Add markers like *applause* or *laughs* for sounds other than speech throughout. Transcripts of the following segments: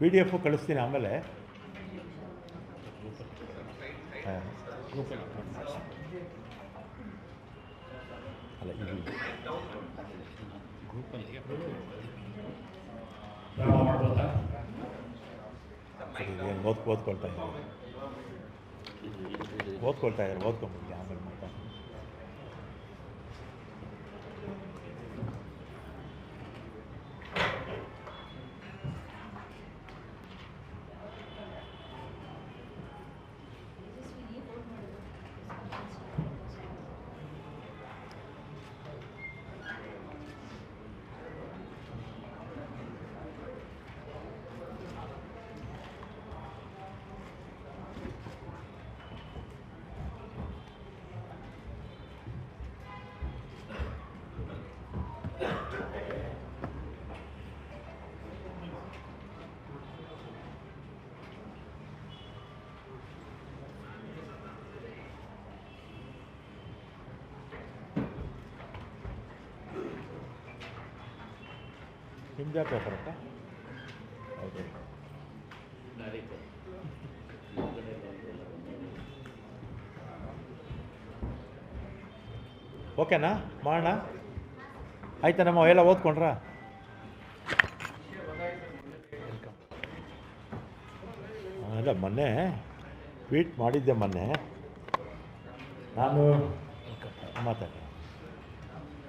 P D F ಕಳಿಸ್ತೀನಿ ಆಮೇಲೆ. ಹಾಂ. ಅಲ್ಲ ಇದು ಪ್ರಾರಂಭ ಮಾಡ್ಬೋದಾ ಸರಿ, ಏನು ಓದ್ ಓದ್ಕೊಳ್ತಾ ಇದ್ದಾರೆ? ಓದ್ಕೊಳ್ತಾ ಇದ್ದಾರೆ? ಓದ್ಕೊಂಬಿಡಿ ಆಮೇಲೆ ಮಾತಾಡಿ ನಿಮ್ದು ಪೇಪರ್ ಅಕ್ಕ ಹೌದು. ಓಕೆನಾ? ಮಾಡೋಣ ಆಯ್ತಾ ನಮ್ಮ ಎಲ್ಲ ಓದ್ಕೊಂಡ್ರಾ? ಅಲ್ಲ ಮೊನ್ನೆ ಟ್ವೀಟ್ ಮಾಡಿದ್ದೆ ಮೊನ್ನೆ. ನಾನು ಮಾತಾಡಿ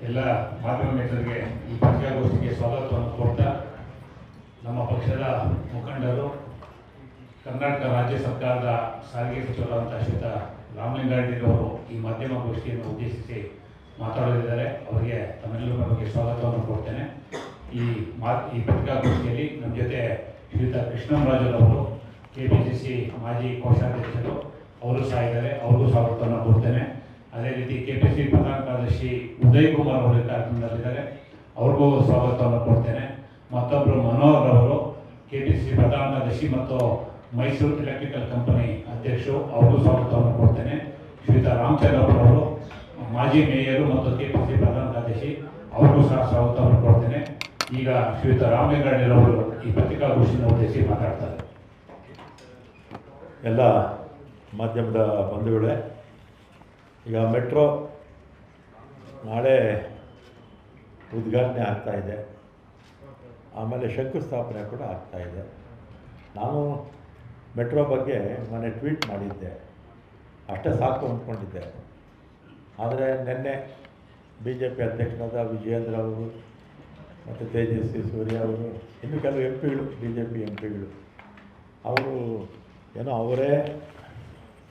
ಎಲ್ಲ ಮಾಧ್ಯಮ ಮಿತ್ರರಿಗೆ ಈ ಪತ್ರಿಕಾಗೋಷ್ಠಿಗೆ ಸ್ವಾಗತವನ್ನು ಕೋರ್ತಾ ನಮ್ಮ ಪಕ್ಷದ ಮುಖಂಡರು, ಕರ್ನಾಟಕ ರಾಜ್ಯ ಸರ್ಕಾರದ ಸಾರಿಗೆ ಸಚಿವರಾದಂಥ ಶ್ವೇತ ರಾಮಲಿಂಗಾರೆಡ್ಡಿರವರು ಈ ಮಾಧ್ಯಮ ಗೋಷ್ಠಿಯನ್ನು ಉದ್ದೇಶಿಸಿ ಮಾತಾಡಲಿದ್ದಾರೆ. ಅವರಿಗೆ ತಮ್ಮೆಲ್ಲರ ಬಗ್ಗೆ ಸ್ವಾಗತವನ್ನು ಕೊಡ್ತೇನೆ ಈ ಮಾ, ಈ ಪತ್ರಿಕಾಗೋಷ್ಠಿಯಲ್ಲಿ ನಮ್ಮ ಜೊತೆ ಶ್ರೀಯುತ ಕೃಷ್ಣರಾಜರವರು ಕೆ ಪಿ ಸಿ ಸಿ ಮಾಜಿ ಕೋಶಾಧ್ಯಕ್ಷರು, ಅವರು ಸಹ ಇದ್ದಾರೆ. ಅವ್ರಿಗೂ ಸ್ವಾಗತವನ್ನು ಕೊಡ್ತೇನೆ ಅದೇ ರೀತಿ ಕೆ ಪಿ ಸಿ ಪ್ರಧಾನ ಕಾರ್ಯದರ್ಶಿ ಉದಯ್ ಕುಮಾರ್ ಅವರು ಕಾರ್ಯಕ್ರಮದಲ್ಲಿದ್ದಾರೆ. ಅವ್ರಿಗೂ ಸ್ವಾಗತವನ್ನು ಕೊಡ್ತೇನೆ. ಮತ್ತೊಬ್ಬರು ಮನೋಹರ್ ಅವರು ಕೆ ಪಿ ಸಿ ಪ್ರಧಾನ ಕಾರ್ಯದರ್ಶಿ ಮತ್ತು ಮೈಸೂರು ಎಲೆಕ್ಟ್ರಿಕಲ್ ಕಂಪನಿ ಅಧ್ಯಕ್ಷರು, ಅವ್ರಿಗೂ ಸ್ವಾಗತವನ್ನು ಕೊಡ್ತೇನೆ. ಶ್ರೀತಾ ರಾಮಚಂದ್ರಪ್ಪ ಅವರು, ಮಾಜಿ ಮೇಯರು ಮತ್ತು ಕೆ ಪಿ ಸಿ ಪ್ರಧಾನ ಕಾರ್ಯದರ್ಶಿ, ಅವ್ರಿಗೂ ಸಹ ಸ್ವಾಗತವನ್ನು ಕೊಡ್ತೇನೆ. ಈಗ ಶ್ರೀಯುತ ರಾಮಲಿಂಗಾರೆಡ್ಡಿರವರು ಈ ಪತ್ರಿಕಾಗೋಷ್ಠಿಯನ್ನು ಉದ್ದೇಶಿಸಿ ಮಾತಾಡ್ತಾರೆ. ಎಲ್ಲ ಮಾಧ್ಯಮದ ಬಂಧುಗಳೇ ಈಗ ಮೆಟ್ರೋ ನಾಳೆ ಉದ್ಘಾಟನೆ ಆಗ್ತಾ ಇದೆ. ಆಮೇಲೆ ಶಂಕುಸ್ಥಾಪನೆ ಕೂಡ ಆಗ್ತಾ ಇದೆ. ನಾನು ಮೆಟ್ರೋ ಬಗ್ಗೆ ಮೊನ್ನೆ ಟ್ವೀಟ್ ಮಾಡಿದ್ದೆ. ಅಷ್ಟೇ ಸಾಕು ಅಂದ್ಕೊಂಡಿದ್ದೆ. ಆದರೆ ನಿನ್ನೆ ಬಿ ಜೆ ಪಿ ಅಧ್ಯಕ್ಷರಾದ ವಿಜಯೇಂದ್ರ ಅವರು ಮತ್ತು ತೇಜಸ್ವಿ ಸೂರ್ಯ ಅವರು, ಇನ್ನು ಕೆಲವು ಎಂ ಪಿಗಳು ಬಿ ಜೆ ಪಿ ಎಂ ಪಿಗಳು ಅವರು ಏನೋ ಅವರೇ,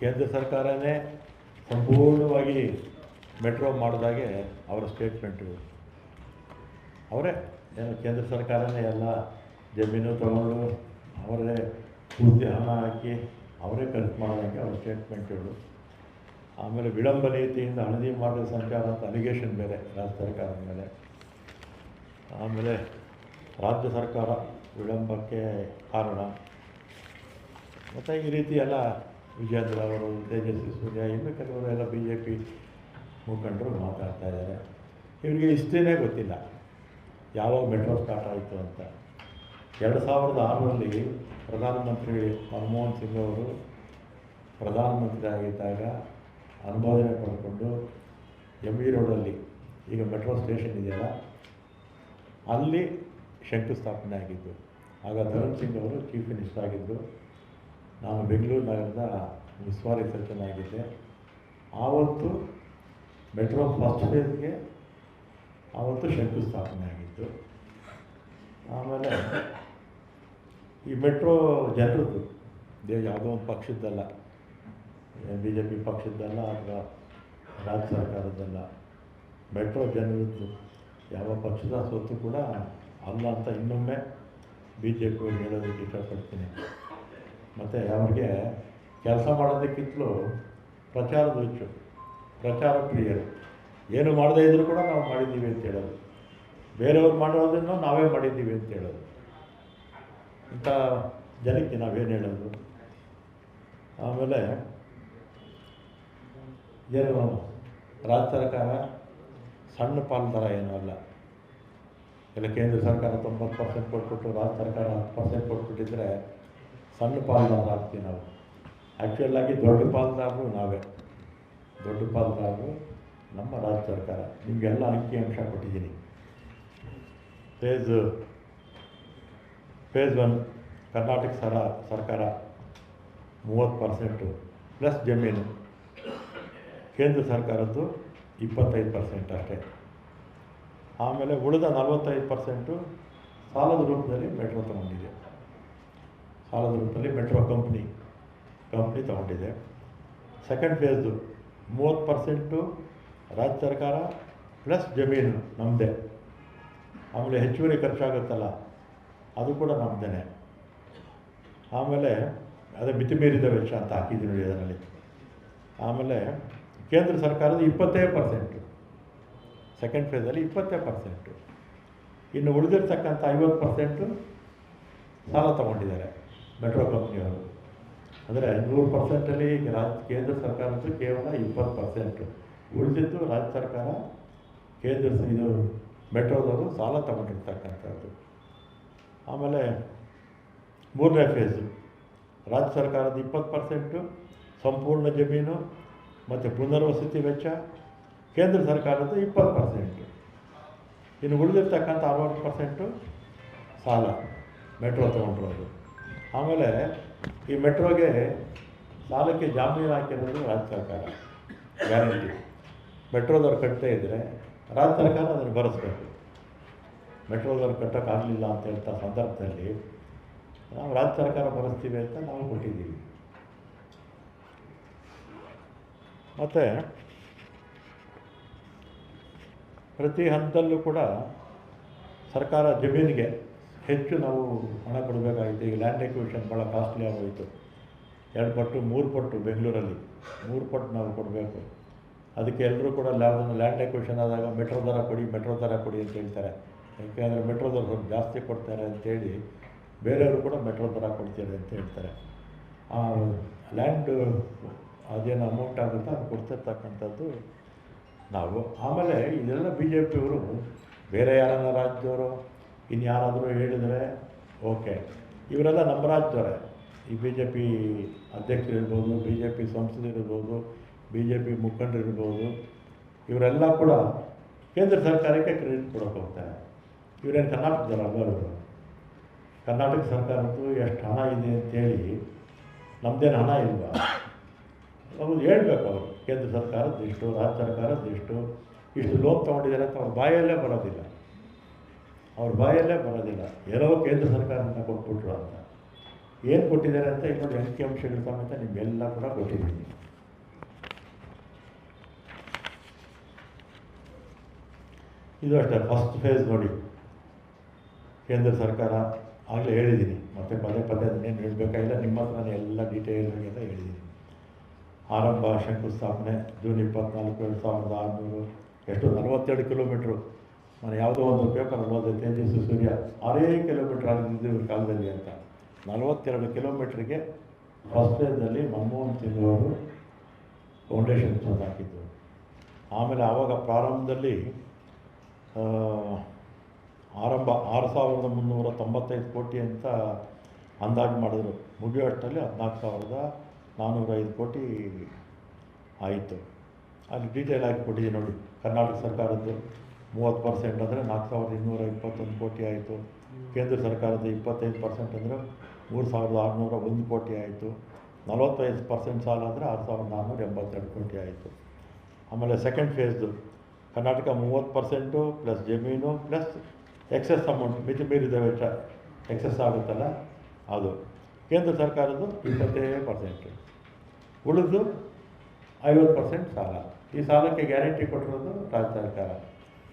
ಕೇಂದ್ರ ಸರ್ಕಾರನೇ ಸಂಪೂರ್ಣವಾಗಿ ಮೆಟ್ರೋ ಮಾಡಿದಾಗೆ ಅವರ ಸ್ಟೇಟ್ಮೆಂಟು ಅವರೇ, ಏನು ಕೇಂದ್ರ ಸರ್ಕಾರನೇ ಎಲ್ಲ ಜಮೀನು ತಗೊಂಡು ಅವರೇ ಪೂರ್ತಿ ಹಣ ಹಾಕಿ ಅವರೇ ಖರ್ಚು ಮಾಡೋದಕ್ಕೆ ಅವ್ರ ಸ್ಟೇಟ್ಮೆಂಟ್ಗಳು ಆಮೇಲೆ ವಿಳಂಬ ನೀತಿಯಿಂದ ಹಣದಿ ಮಾಡಿದ ಸಂಚಾರ ಅಂತ ಅಲಿಗೇಷನ್ ಬೇರೆ ರಾಜ್ಯ ಸರ್ಕಾರದ ಮೇಲೆ. ಆಮೇಲೆ ರಾಜ್ಯ ಸರ್ಕಾರ ವಿಳಂಬಕ್ಕೆ ಕಾರಣ. ಮತ್ತು ಈ ರೀತಿ ಎಲ್ಲ ವಿಜೇಂದ್ರ ಅವರು ತೇಜಸ್ವಿ ಸೂರ್ಯ, ಇನ್ನು ಕೆಲವರು ಎಲ್ಲ ಬಿ ಜೆ ಪಿ ಮುಖಂಡರು ಮಾತಾಡ್ತಾ ಇದ್ದಾರೆ. ಇವರಿಗೆ ಇಷ್ಟೇ ಗೊತ್ತಿಲ್ಲ. ಯಾವಾಗ ಮೆಟ್ರೋ ಸ್ಟಾರ್ಟ್ ಆಯಿತು ಅಂತ. ಎರಡು ಸಾವಿರದ ಆರರಲ್ಲಿ ಪ್ರಧಾನಮಂತ್ರಿ ಮನಮೋಹನ್ ಸಿಂಗ್ ಅವರು ಪ್ರಧಾನಮಂತ್ರಿ ಆಗಿದ್ದಾಗ ಅನುಮೋದನೆ ಪಡ್ಕೊಂಡು ಎಂ ಇ ರೋಡಲ್ಲಿ, ಈಗ ಮೆಟ್ರೋ ಸ್ಟೇಷನ್ ಇದೆಯಲ್ಲ, ಅಲ್ಲಿ ಶಂಕುಸ್ಥಾಪನೆ ಆಗಿದ್ದು, ಆಗ ಧರ್ಮ್ ಸಿಂಗ್ ಅವರು ಚೀಫ್ ಮಿನಿಸ್ಟರ್ ಆಗಿದ್ದರು ನಾನು ಬೆಂಗಳೂರು ನಗರದ ವಿಸ್ವಾರಿ ಸಚಿವನಾಗಿದ್ದೆ ಆವತ್ತು ಮೆಟ್ರೋ ಫಸ್ಟ್ ಫೇಸ್ಗೆ ಆವತ್ತು ಶಂಕುಸ್ಥಾಪನೆ ಆಗಿತ್ತು ಆಮೇಲೆ ಈ ಮೆಟ್ರೋ ಜನರದ್ದು ದೇ ಯಾವುದೋ ಒಂದು ಪಕ್ಷದ್ದಲ್ಲ ಬಿ ಜೆ ಪಿ ಪಕ್ಷದ್ದಲ್ಲ ಅಥವಾ ರಾಜ್ಯ ಸರ್ಕಾರದ್ದಲ್ಲ, ಮೆಟ್ರೋ ಜನರದ್ದು, ಯಾವ ಪಕ್ಷದ ಸ್ವತ್ತು ಕೂಡ ಅಲ್ಲ ಅಂತ ಇನ್ನೊಮ್ಮೆ ಬಿ ಜೆ ಪಿ ಹೇಳೋದಕ್ಕೆ ಇಷ್ಟಪಡ್ತೀನಿ. ಮತ್ತು ಅವ್ರಿಗೆ ಕೆಲಸ ಮಾಡೋದಕ್ಕಿಂತಲೂ ಪ್ರಚಾರದ ಹುಚ್ಚು, ಪ್ರಚಾರ ಪ್ರಿಯರು. ಏನು ಮಾಡದೇ ಇದ್ದರೂ ಕೂಡ ನಾವು ಮಾಡಿದ್ದೀವಿ ಅಂತ ಹೇಳೋದು. ಬೇರೆಯವ್ರು ಮಾಡೋದನ್ನು ನಾವೇ ಮಾಡಿದ್ದೀವಿ ಅಂತ ಹೇಳೋದು. ಇಂಥ ಜನಕ್ಕೆ ನಾವೇನು ಹೇಳೋದು? ಆಮೇಲೆ ಏನು ರಾಜ್ಯ ಸರ್ಕಾರ ಸಣ್ಣ ಪಾಲ್ದಾರ ಏನೂ ಅಲ್ಲ. ಇಲ್ಲ ಕೇಂದ್ರ ಸರ್ಕಾರ ತೊಂಬತ್ತು ಪರ್ಸೆಂಟ್ ಕೊಟ್ಬಿಟ್ಟು, ರಾಜ್ಯ ಸರ್ಕಾರ ಹತ್ತು ಪರ್ಸೆಂಟ್ ಕೊಟ್ಬಿಟ್ಟಿದ್ರೆ ಸಣ್ಣ ಪಾಲ್ದಾರ ಆಗ್ತೀವಿ ನಾವು. ಆ್ಯಕ್ಚುಲಾಗಿ ದೊಡ್ಡ ಪಾಲ್ದಾರರು ನಾವೇ. ದೊಡ್ಡ ಪಾಲ್ದಾರರು ನಮ್ಮ ರಾಜ್ಯ ಸರ್ಕಾರ. ನಿಮಗೆಲ್ಲ ಅಂಕಿಅಂಶ ಕೊಟ್ಟಿದ್ದೀನಿ. ಫೇಸ್ ಫೇಸ್ ಒನ್ ಕರ್ನಾಟಕ ಸರ, ಸರ್ಕಾರ ಮೂವತ್ತು ಪರ್ಸೆಂಟು ಪ್ಲಸ್ ಜಮೀನು. ಕೇಂದ್ರ ಸರ್ಕಾರದ್ದು ಇಪ್ಪತ್ತೈದು ಪರ್ಸೆಂಟ್ ಅಷ್ಟೇ. ಆಮೇಲೆ ಉಳಿದ ನಲವತ್ತೈದು ಪರ್ಸೆಂಟು ಸಾಲದ ರೂಪದಲ್ಲಿ ಮೆಟ್ರೋ ತಗೊಂಡಿದೆ. ಸಾಲದ ರೂಪದಲ್ಲಿ ಮೆಟ್ರೋ ಕಂಪ್ನಿ ಕಂಪ್ನಿ ತಗೊಂಡಿದೆ. ಸೆಕೆಂಡ್ ಫೇಸ್ದು ಮೂವತ್ತು ಪರ್ಸೆಂಟು ರಾಜ್ಯ ಸರ್ಕಾರ ಪ್ಲಸ್ ಜಮೀನು ನಮ್ಮದೇ ಆಮೇಲೆ ಹೆಚ್ಚುವರಿ ಖರ್ಚಾಗುತ್ತಲ್ಲ, ಅದು ಕೂಡ ನಮ್ಮದೇ ಆಮೇಲೆ ಅದೇ ಮಿತಿ ಮೀರಿದ ವೆಚ್ಚ ಅಂತ ಹಾಕಿದ್ದೀನಿ ನೋಡಿ ಅದರಲ್ಲಿ. ಆಮೇಲೆ ಕೇಂದ್ರ ಸರ್ಕಾರದ ಇಪ್ಪತ್ತೇ ಪರ್ಸೆಂಟು ಸೆಕೆಂಡ್ ಫೇಸಲ್ಲಿ ಇಪ್ಪತ್ತೇ ಪರ್ಸೆಂಟು ಇನ್ನು ಉಳಿದಿರ್ತಕ್ಕಂಥ ಐವತ್ತು ಪರ್ಸೆಂಟು ಸಾಲ ತಗೊಂಡಿದ್ದಾರೆ. ಮೆಟ್ರೋ ಕಂಪ್ನಿಯವರು ಅಂದರೆ ನೂರು ಪರ್ಸೆಂಟಲ್ಲಿ ರಾಜ್ಯ ಕೇಂದ್ರ ಸರ್ಕಾರದ್ದು ಕೇವಲ ಇಪ್ಪತ್ತು ಪರ್ಸೆಂಟು ಉಳಿದಿದ್ದು ರಾಜ್ಯ ಸರ್ಕಾರ, ಕೇಂದ್ರ ಇದು ಮೆಟ್ರೋದವರು ಸಾಲ ತಗೊಂಡಿರ್ತಕ್ಕಂಥದ್ದು. ಆಮೇಲೆ ಮೂರನೇ ಫೇಸು ರಾಜ್ಯ ಸರ್ಕಾರದ ಇಪ್ಪತ್ತು ಪರ್ಸೆಂಟು ಸಂಪೂರ್ಣ ಜಮೀನು ಮತ್ತು ಪುನರ್ವಸತಿ ವೆಚ್ಚ, ಕೇಂದ್ರ ಸರ್ಕಾರದ ಇಪ್ಪತ್ತು ಪರ್ಸೆಂಟು ಇನ್ನು ಉಳಿದಿರ್ತಕ್ಕಂಥ ಅರವತ್ತು ಪರ್ಸೆಂಟು ಸಾಲ ಮೆಟ್ರೋ ತೊಗೊಂಡಿರೋದು. ಆಮೇಲೆ ಈ ಮೆಟ್ರೋಗೆ ಸಾಲಕ್ಕೆ ಜಾಮೀನು ಹಾಕಿರೋದು ರಾಜ್ಯ ಸರ್ಕಾರ. ಗ್ಯಾರಂಟಿ ಮೆಟ್ರೋದವ್ರು ಕಟ್ಟದೇ ಇದ್ದರೆ ರಾಜ್ಯ ಸರ್ಕಾರ ಅದನ್ನು ಭರಿಸ್ಬೇಕು. ಮೆಟ್ರೋದವ್ರು ಕಟ್ಟೋಕ್ಕಾಗಲಿಲ್ಲ ಅಂತ ಹೇಳ್ತಾ ಸಂದರ್ಭದಲ್ಲಿ ನಾವು ರಾಜ್ಯ ಸರ್ಕಾರ ಭರಿಸ್ತೀವಿ ಅಂತ ನಾವು ಕೊಟ್ಟಿದ್ದೀವಿ. ಮತ್ತು ಪ್ರತಿ ಹಂತದಲ್ಲೂ ಕೂಡ ಸರ್ಕಾರ ಜಮೀನಿಗೆ ಹೆಚ್ಚು ನಾವು ಹಣ ಕೊಡಬೇಕಾಗಿತ್ತು. ಈಗ ಲ್ಯಾಂಡ್ ಎಕ್ವಿಷನ್ ಭಾಳ ಕಾಸ್ಟ್ಲಿ ಆಗೋಯಿತು. ಎರಡು ಪಟ್ಟು, ಮೂರು ಪಟ್ಟು ಬೆಂಗಳೂರಲ್ಲಿ. ಮೂರು ಪಟ್ಟು ನಾವು ಕೊಡಬೇಕು. ಅದಕ್ಕೆ ಎಲ್ಲರೂ ಕೂಡ ಲ್ಯಾಬ್ ಲ್ಯಾಂಡ್ ಎಕ್ವಿಷನ್ ಆದಾಗ ಮೆಟ್ರೋ ದರ ಕೊಡಿ ಮೆಟ್ರೋ ದರ ಕೊಡಿ ಅಂತ ಹೇಳ್ತಾರೆ. ಯಾಕೆಂದರೆ ಮೆಟ್ರೋದವ್ರು ಸ್ವಲ್ಪ ಜಾಸ್ತಿ ಕೊಡ್ತಾರೆ ಅಂತೇಳಿ ಬೇರೆಯವರು ಕೂಡ ಮೆಟ್ರೋ ದರ ಕೊಡ್ತಾರೆ ಅಂತ ಹೇಳ್ತಾರೆ. ಆ ಲ್ಯಾಂಡ್ ಅದೇನು ಅಮೌಂಟ್ ಆಗುತ್ತೋ ಅದು ಕೊಡ್ತಿರ್ತಕ್ಕಂಥದ್ದು ನಾವು. ಆಮೇಲೆ ಇದೆಲ್ಲ ಬಿ ಜೆ ಪಿಯವರು ಬೇರೆ ಯಾರನ್ನ ರಾಜ್ಯದವರು ಇನ್ಯಾರಾದರೂ ಹೇಳಿದರೆ, ಓಕೆ. ಇವರೆಲ್ಲ ನಮ್ಮ ರಾಜ್ಯದವರೇ ಈ ಬಿ ಜೆ ಪಿ ಅಧ್ಯಕ್ಷರಿರ್ಬೋದು ಬಿ ಜೆ ಪಿ ಸಂಸದರಿರ್ಬೋದು ಬಿ ಜೆ ಪಿ ಮುಖಂಡರಿರ್ಬೋದು ಇವರೆಲ್ಲ ಕೂಡ ಕೇಂದ್ರ ಸರ್ಕಾರಕ್ಕೆ ಕ್ರೆಡಿಟ್ ಕೊಡೋಕೆ ಹೋಗ್ತಾರೆ. ಇವರೇನು ಕರ್ನಾಟಕದಲ್ಲ ಬರೋದು ಕರ್ನಾಟಕ ಸರ್ಕಾರದ್ದು ಎಷ್ಟು ಹಣ ಇದೆ ಅಂತೇಳಿ ನಮ್ಮದೇನು ಹಣ ಇಲ್ವಾ? ಅವ್ರು ಹೇಳಬೇಕು ಅವರು, ಕೇಂದ್ರ ಸರ್ಕಾರದ್ದು ಇಷ್ಟು, ರಾಜ್ಯ ಸರ್ಕಾರದ್ದು ಇಷ್ಟು ಇಷ್ಟು ಲೋನ್ ತೊಗೊಂಡಿದ್ದಾರೆ ಅಂತ ಅವ್ರ ಬಾಯಲ್ಲೇ ಬರೋದಿಲ್ಲ. ಅವ್ರ ಬಾಯಲ್ಲೇ ಬರೋದಿಲ್ಲ. ಏನೋ ಕೇಂದ್ರ ಸರ್ಕಾರದಿಂದ ಕೊಟ್ಬಿಟ್ರು ಅಂತ. ಏನು ಕೊಟ್ಟಿದ್ದಾರೆ ಅಂತ ಇನ್ನೊಂದು ಅಂಕಿಅಂಶಗಳ ಸಮೇತ ನಿಮಗೆಲ್ಲ ಕೂಡ ಕೊಟ್ಟಿದ್ದೀನಿ. ಇದು ಅಷ್ಟೇ ಫಸ್ಟ್ ಫೇಸ್ ನೋಡಿ. ಕೇಂದ್ರ ಸರ್ಕಾರ ಆಗಲೇ ಹೇಳಿದ್ದೀನಿ. ಮತ್ತೆ ಪದೇ ಪದೇ ಅದನ್ನೇನು ಹೇಳಬೇಕಾಗಿಲ್ಲ ನಿಮ್ಮ ಹತ್ರನೇ ಎಲ್ಲ ಡೀಟೇಲ್ ಅಂತ ಹೇಳಿದ್ದೀನಿ. ಆರಂಭ ಶಂಕುಸ್ಥಾಪನೆ, ಜೂನ್ ಇಪ್ಪತ್ನಾಲ್ಕು, ಎರಡು ಸಾವಿರದ ಆರುನೂರು, ಎಷ್ಟು ನಲವತ್ತೆರಡು ಕಿಲೋಮೀಟ್ರು ನಾನು ಯಾವುದೋ ಒಂದು ಪೇಪರಲ್ಲಿ ಓದಿದೆ ತೇಜಸ್ವಿ ಸೂರ್ಯ ಆರೇ ಕಿಲೋಮೀಟ್ರ್ ಆಗಿದ್ದು ಇವ್ರ ಕಾಲದಲ್ಲಿ ಅಂತ. ನಲವತ್ತೆರಡು ಕಿಲೋಮೀಟ್ರಿಗೆ ಫಸ್ಟ್ ಫೇಸ್ನಲ್ಲಿ ಮನಮೋಹನ್ ಸಿಂಗ್ ಅವರು ಫೌಂಡೇಶನ್ ತಂದು ಹಾಕಿದ್ದರು ಆಮೇಲೆ ಆವಾಗ ಪ್ರಾರಂಭದಲ್ಲಿ ಆರಂಭ ಆರು ಸಾವಿರದ ಮುನ್ನೂರ ತೊಂಬತ್ತೈದು ಕೋಟಿ ಅಂತ ಅಂದಾಜು ಮಾಡಿದ್ರು. ಮುಗಿಯೋಷ್ಟರಲ್ಲಿ ಹದಿನಾಲ್ಕು ಸಾವಿರದ ನಾನ್ನೂರ ಐದು ಕೋಟಿ ಆಯಿತು. ಅಲ್ಲಿ ಡೀಟೇಲ್ ಆಗಿ ಕೊಟ್ಟಿದ್ದೀನಿ ನೋಡಿ, ಕರ್ನಾಟಕ ಸರ್ಕಾರದ್ದು. ಮೂವತ್ತು ಪರ್ಸೆಂಟ್ ಅಂದರೆ ನಾಲ್ಕು ಸಾವಿರದ ಇನ್ನೂರ ಇಪ್ಪತ್ತೊಂದು ಕೋಟಿ ಆಯಿತು. ಕೇಂದ್ರ ಸರ್ಕಾರದ ಇಪ್ಪತ್ತೈದು ಪರ್ಸೆಂಟ್ ಅಂದರೆ ಮೂರು ಸಾವಿರದ ಆರುನೂರ ಒಂದು ಕೋಟಿ ಆಯಿತು. ನಲವತ್ತೈದು ಪರ್ಸೆಂಟ್ ಸಾಲ ಅಂದರೆ ಆರು ಸಾವಿರದ ನಾನ್ನೂರ ಎಂಬತ್ತೆರಡು ಕೋಟಿ ಆಯಿತು. ಆಮೇಲೆ ಸೆಕೆಂಡ್ ಫೇಸ್ದು ಕರ್ನಾಟಕ ಮೂವತ್ತು ಪರ್ಸೆಂಟು ಪ್ಲಸ್ ಜಮೀನು ಪ್ಲಸ್ ಎಕ್ಸೆಸ್ ಅಮೌಂಟ್ ಮಿತಿ ಮೀರಿದ ವೆಚ್ಚ ಎಕ್ಸೆಸ್ ಆಗುತ್ತಲ್ಲ ಅದು. ಕೇಂದ್ರ ಸರ್ಕಾರದ್ದು ಇಪ್ಪತ್ತೇಳು ಪರ್ಸೆಂಟ್. ಉಳಿದು ಐವತ್ತು ಪರ್ಸೆಂಟ್ ಸಾಲ. ಈ ಸಾಲಕ್ಕೆ ಗ್ಯಾರಂಟಿ ಕೊಟ್ಟಿರೋದು ರಾಜ್ಯ ಸರ್ಕಾರ.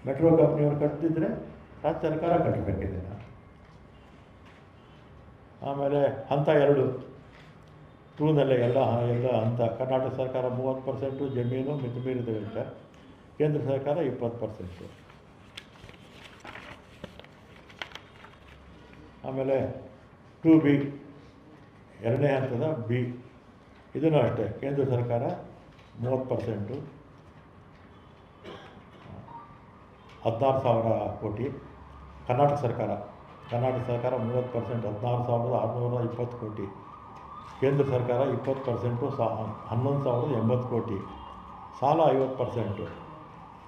ಮೆಟ್ರೋ ಕಂಪ್ನಿಯವರು ಕಟ್ಟಿದ್ರೆ ರಾಜ್ಯ ಸರ್ಕಾರ ಕಟ್ಟಬೇಕಿದೆ ಆಮೇಲೆ ಹಂತ ಎರಡು. ಟೂನಲ್ಲೇ ಎಲ್ಲ ಎಲ್ಲ ಹಂತ. ಕರ್ನಾಟಕ ಸರ್ಕಾರ ಮೂವತ್ತು ಪರ್ಸೆಂಟು, ಜಮೀನು ಮಿತಿ ಮೀರಿದ ವೆಚ್ಚ ಕೇಂದ್ರ ಸರ್ಕಾರ ಇಪ್ಪತ್ತು ಪರ್ಸೆಂಟು. ಆಮೇಲೆ ಟು ಬಿ. ಎರಡನೇ ಹಂತದ ಬಿ. ಇದನ್ನು ಅಷ್ಟೇ. ಕೇಂದ್ರ ಸರ್ಕಾರ ಮೂವತ್ತು ಪರ್ಸೆಂಟು. ಹದಿನಾರು ಸಾವಿರ ಕೋಟಿ. ಕರ್ನಾಟಕ ಸರ್ಕಾರ ಕರ್ನಾಟಕ ಸರ್ಕಾರ ಮೂವತ್ತು ಪರ್ಸೆಂಟ್ ಹದಿನಾರು ಸಾವಿರದ ಆರುನೂರ ಇಪ್ಪತ್ತು ಕೋಟಿ. ಕೇಂದ್ರ ಸರ್ಕಾರ ಇಪ್ಪತ್ತು ಪರ್ಸೆಂಟು ಸಾ, ಹನ್ನೊಂದು ಸಾವಿರದ ಎಂಬತ್ತು ಕೋಟಿ. ಸಾಲ ಐವತ್ತು ಪರ್ಸೆಂಟು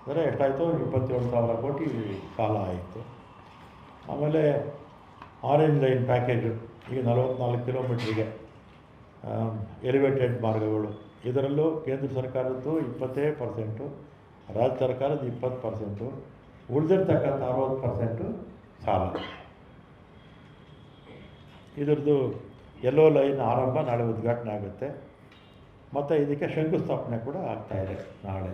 ಅಂದರೆ ಎಷ್ಟಾಯಿತು? ಇಪ್ಪತ್ತೇಳು ಸಾವಿರ ಕೋಟಿ ಸಾಲ ಆಯಿತು. ಆಮೇಲೆ ಆರೆಂಜ್ ಲೈನ್ ಪ್ಯಾಕೇಜು ಈಗ ನಲವತ್ತ್ನಾಲ್ಕು ಕಿಲೋಮೀಟ್ರಿಗೆ ಎಲಿವೇಟೆಡ್ ಮಾರ್ಗಗಳು. ಇದರಲ್ಲೂ ಕೇಂದ್ರ ಸರ್ಕಾರದ್ದು ಇಪ್ಪತ್ತೇ ಪರ್ಸೆಂಟು ರಾಜ್ಯ ಸರ್ಕಾರದ ಇಪ್ಪತ್ತು ಪರ್ಸೆಂಟು ಉಳಿದಿರ್ತಕ್ಕಂಥ ಅರವತ್ತು ಪರ್ಸೆಂಟು ಸಾಲ. ಇದರದ್ದು ಎಲ್ಲೋ ಲೈನ್ ಆರಂಭ, ನಾಳೆ ಉದ್ಘಾಟನೆ ಆಗುತ್ತೆ. ಮತ್ತು ಇದಕ್ಕೆ ಶಂಕುಸ್ಥಾಪನೆ ಕೂಡ ಆಗ್ತಾಯಿದೆ ನಾಳೆ.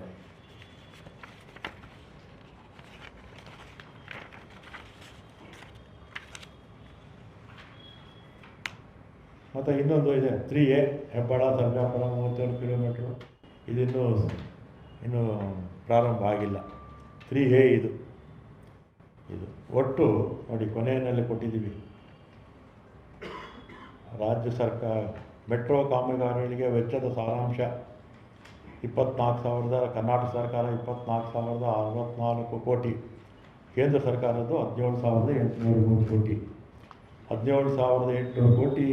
ಮತ್ತು ಇನ್ನೊಂದು ಇದೆ ತ್ರೀ ಎ ಹೆಬ್ಬಾಳ ಸರ್ಜಾಪುರ ಮೂವತ್ತೇಳು ಕಿಲೋಮೀಟ್ರು ಇದಿನ್ನೂ ಇನ್ನೂ ಪ್ರಾರಂಭ ಆಗಿಲ್ಲ. ತ್ರೀ ಎ ಇದು ಇದು. ಒಟ್ಟು ನೋಡಿ ಕೊನೆಯಲ್ಲಿ ಕೊಟ್ಟಿದ್ದೀವಿ. ರಾಜ್ಯ ಸರ್ಕಾರ, ಮೆಟ್ರೋ ಕಾಮಗಾರಿಗಳಿಗೆ ವೆಚ್ಚದ ಸಾರಾಂಶ ಇಪ್ಪತ್ನಾಲ್ಕು ಸಾವಿರದ, ಕರ್ನಾಟಕ ಸರ್ಕಾರ ಇಪ್ಪತ್ನಾಲ್ಕು ಸಾವಿರದ ಅರವತ್ತ್ನಾಲ್ಕು ಕೋಟಿ, ಕೇಂದ್ರ ಸರ್ಕಾರದ್ದು ಹದಿನೇಳು ಸಾವಿರದ ಎಂಟುನೂರು ಮೂರು ಕೋಟಿ. ಹದಿನೇಳು ಸಾವಿರದ ಎಂಟುನೂರು ಕೋಟಿ